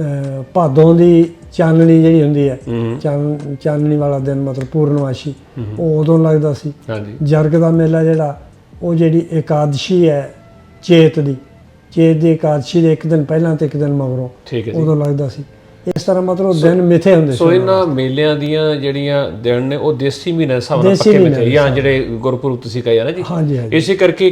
ਅਹ, ਭਾਦੋਂ ਦੀ ਚਾਨਣੀ ਜਿਹੜੀ ਹੁੰਦੀ ਹੈ ਹੂੰ। ਚਾਨ ਚਾਨਣੀ ਵਾਲਾ ਦਿਨ ਮਤਲਬ ਪੂਰਨਮਾਸ਼ੀ ਉਹ ਉਦੋਂ ਲੱਗਦਾ ਸੀ। ਹਾਂਜੀ। ਜਰਗ ਦਾ ਮੇਲਾ ਜਿਹੜਾ ਉਹ ਜਿਹੜੀ ਇਕਾਦਸ਼ੀ ਹੈ ਚੇਤ ਦੀ ਚੇਤ ਦੀ ਇਕਾਦਸ਼ੀ ਦੇ ਇੱਕ ਦਿਨ ਪਹਿਲਾਂ ਤੇ ਇੱਕ ਦਿਨ ਮਗਰੋਂ ਠੀਕ ਹੈ ਜੀ। ਉਦੋਂ ਲੱਗਦਾ ਸੀ। ਇਸ ਤਰ੍ਹਾਂ ਮਤਲਬ ਦਿਨ ਮਿੱਥੇ ਹੁੰਦੇ ਸੀ ਸੋ। ਇਹਨਾਂ ਮੇਲਿਆਂ ਦੀਆਂ ਜਿਹੜੀਆਂ ਦਿਨ ਨੇ ਉਹ ਦੇਸੀ ਮਹੀਨੇ ਹਿਸਾਬ ਨਾਲ ਪੱਕੇ ਮਿੱਥੇ ਜਾਂ ਜਿਹੜੇ ਗੁਰਪੁਰਬ ਤੁਸੀਂ ਕਹੇ ਆ ਨਾ ਜੀ। ਇਸੇ ਕਰਕੇ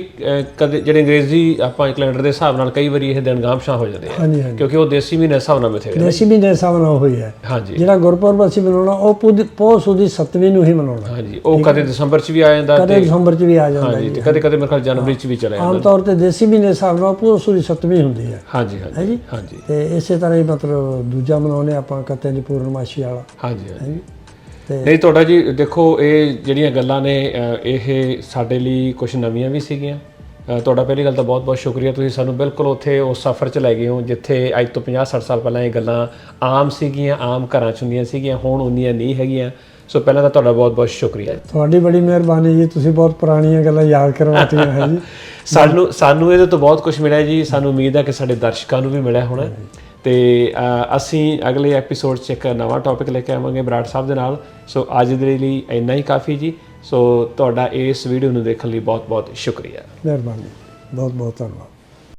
ਕਦੇ ਜਿਹੜੇ ਅੰਗਰੇਜ਼ੀ ਆਪਾਂ ਕੈਲੰਡਰ ਦੇ ਹਿਸਾਬ ਨਾਲ ਕਈ ਵਾਰੀ ਇਹ ਦਿਨ ਗਾਮਸ਼ਾਂ ਹੋ ਜਾਂਦੇ ਆ। ਕਿਉਂਕਿ ਉਹ ਦੇਸੀ ਮਹੀਨੇ ਹਿਸਾਬ ਨਾਲ ਮਿੱਥੇ ਦੇਸੀ ਮਹੀਨੇ ਹਿਸਾਬ ਨਾਲ ਹੋਈ ਹੈ। ਜਿਹੜਾ ਗੁਰਪੁਰਬ ਅਸੀਂ ਮਨਾਉਣਾ ਉਹ ਪੋਹ ਸੁਦੀ ਸਤਵੀਂ ਨੂੰ ਹੀ ਮਨਾਉਣਾ। ਹਾਂਜੀ ਉਹ ਕਦੇ ਦਸੰਬਰ 'ਚ ਵੀ ਆ ਜਾਂਦਾ ਕਦੇ ਦਸੰਬਰ ਚ ਵੀ ਆ ਜਾਂਦਾ ਹਾਂਜੀ ਤੇ ਕਦੇ ਕਦੇ ਮੇਰੇ ਖਿਆਲ ਜਨਵਰੀ 'ਚ ਵੀ ਚਲਾ ਜਾਂਦਾ ਆਮ ਤੌਰ ਤੇ ਦੇਸੀ ਮਹੀਨੇ ਹਿਸਾਬ ਨਾਲ ਪੋਹ ਸੁਦੀ ਸਤਵੀਂ ਹੁੰਦੀ ਹੈ। ਹਾਂਜੀ ਹਾਂਜੀ ਹਾਂਜੀ। ਤੇ ਇਸੇ ਤਰ੍ਹਾਂ ਹੀ ਮਤਲਬ ਦੂਜਾ ਮਨਾਉਨੇ ਆਪਾਂ ਕੱਤੇ ਦੀ ਪੂਰਨਮਾਸ਼ੀ ਵਾਲਾ। ਹਾਂਜੀ ਹਾਂਜੀ। ਨਹੀਂ ਤੁਹਾਡਾ ਜੀ ਦੇਖੋ ਇਹ ਜਿਹੜੀਆਂ ਗੱਲਾਂ ਨੇ ਇਹ ਸਾਡੇ ਲਈ ਕੁਝ ਨਵੀਆਂ ਵੀ ਸੀਗੀਆਂ। ਤੁਹਾਡਾ ਪਹਿਲੀ ਗੱਲ ਤਾਂ ਬਹੁਤ-ਬਹੁਤ ਸ਼ੁਕਰੀਆ। ਤੁਸੀਂ ਸਾਨੂੰ ਬਿਲਕੁਲ ਉੱਥੇ ਉਸ ਸਫ਼ਰ 'ਚ ਲੈ ਗਏ ਹੋ ਜਿੱਥੇ ਅੱਜ ਤੋਂ 50-60 ਸਾਲ ਪਹਿਲਾਂ ਇਹ ਗੱਲਾਂ ਆਮ ਸੀਗੀਆਂ ਆਮ ਘਰਾਂ 'ਚ ਹੁੰਦੀਆਂ ਸੀਗੀਆਂ ਹੁਣ ਉਨੀਆਂ ਨਹੀਂ ਹੈਗੀਆਂ। ਸੋ ਪਹਿਲਾਂ ਤਾਂ ਤੁਹਾਡਾ ਬਹੁਤ-ਬਹੁਤ ਸ਼ੁਕਰੀਆ ਤੁਹਾਡੀ ਬੜੀ ਮਿਹਰਬਾਨੀ ਜੀ। ਤੁਸੀਂ ਬਹੁਤ ਪੁਰਾਣੀਆਂ ਗੱਲਾਂ ਯਾਦ ਕਰਵਾਤੀਆਂ ਹੈ ਜੀ? ਸਾਨੂੰ ਸਾਨੂੰ ਇਹਦੇ ਤੋਂ ਬਹੁਤ ਕੁਝ ਮਿਲਿਆ ਜੀ। ਸਾਨੂੰ ਉਮੀਦ ਹੈ ਕਿ ਸਾਡੇ ਦਰਸ਼ਕਾਂ ਨੂੰ ਵੀ ਮਿਲਿਆ ਹੋਣਾ। ਤੇ ਅਸੀਂ ਅਗਲੇ ਐਪੀਸੋਡ 'ਚ ਇੱਕ ਨਵਾਂ ਟੌਪਿਕ ਲੈ ਕੇ ਆਵਾਂਗੇ ਬਰਾੜ ਸਾਹਿਬ ਦੇ ਨਾਲ। ਸੋ ਅੱਜ ਦੇ ਲਈ ਇੰਨਾ ਹੀ ਕਾਫੀ ਜੀ। ਸੋ ਤੁਹਾਡਾ ਇਸ ਵੀਡੀਓ ਨੂੰ ਦੇਖਣ ਲਈ ਬਹੁਤ-ਬਹੁਤ ਸ਼ੁਕਰੀਆ। ਮਿਹਰਬਾਨੀ। ਬਹੁਤ ਬਹੁਤ ਧੰਨਵਾਦ।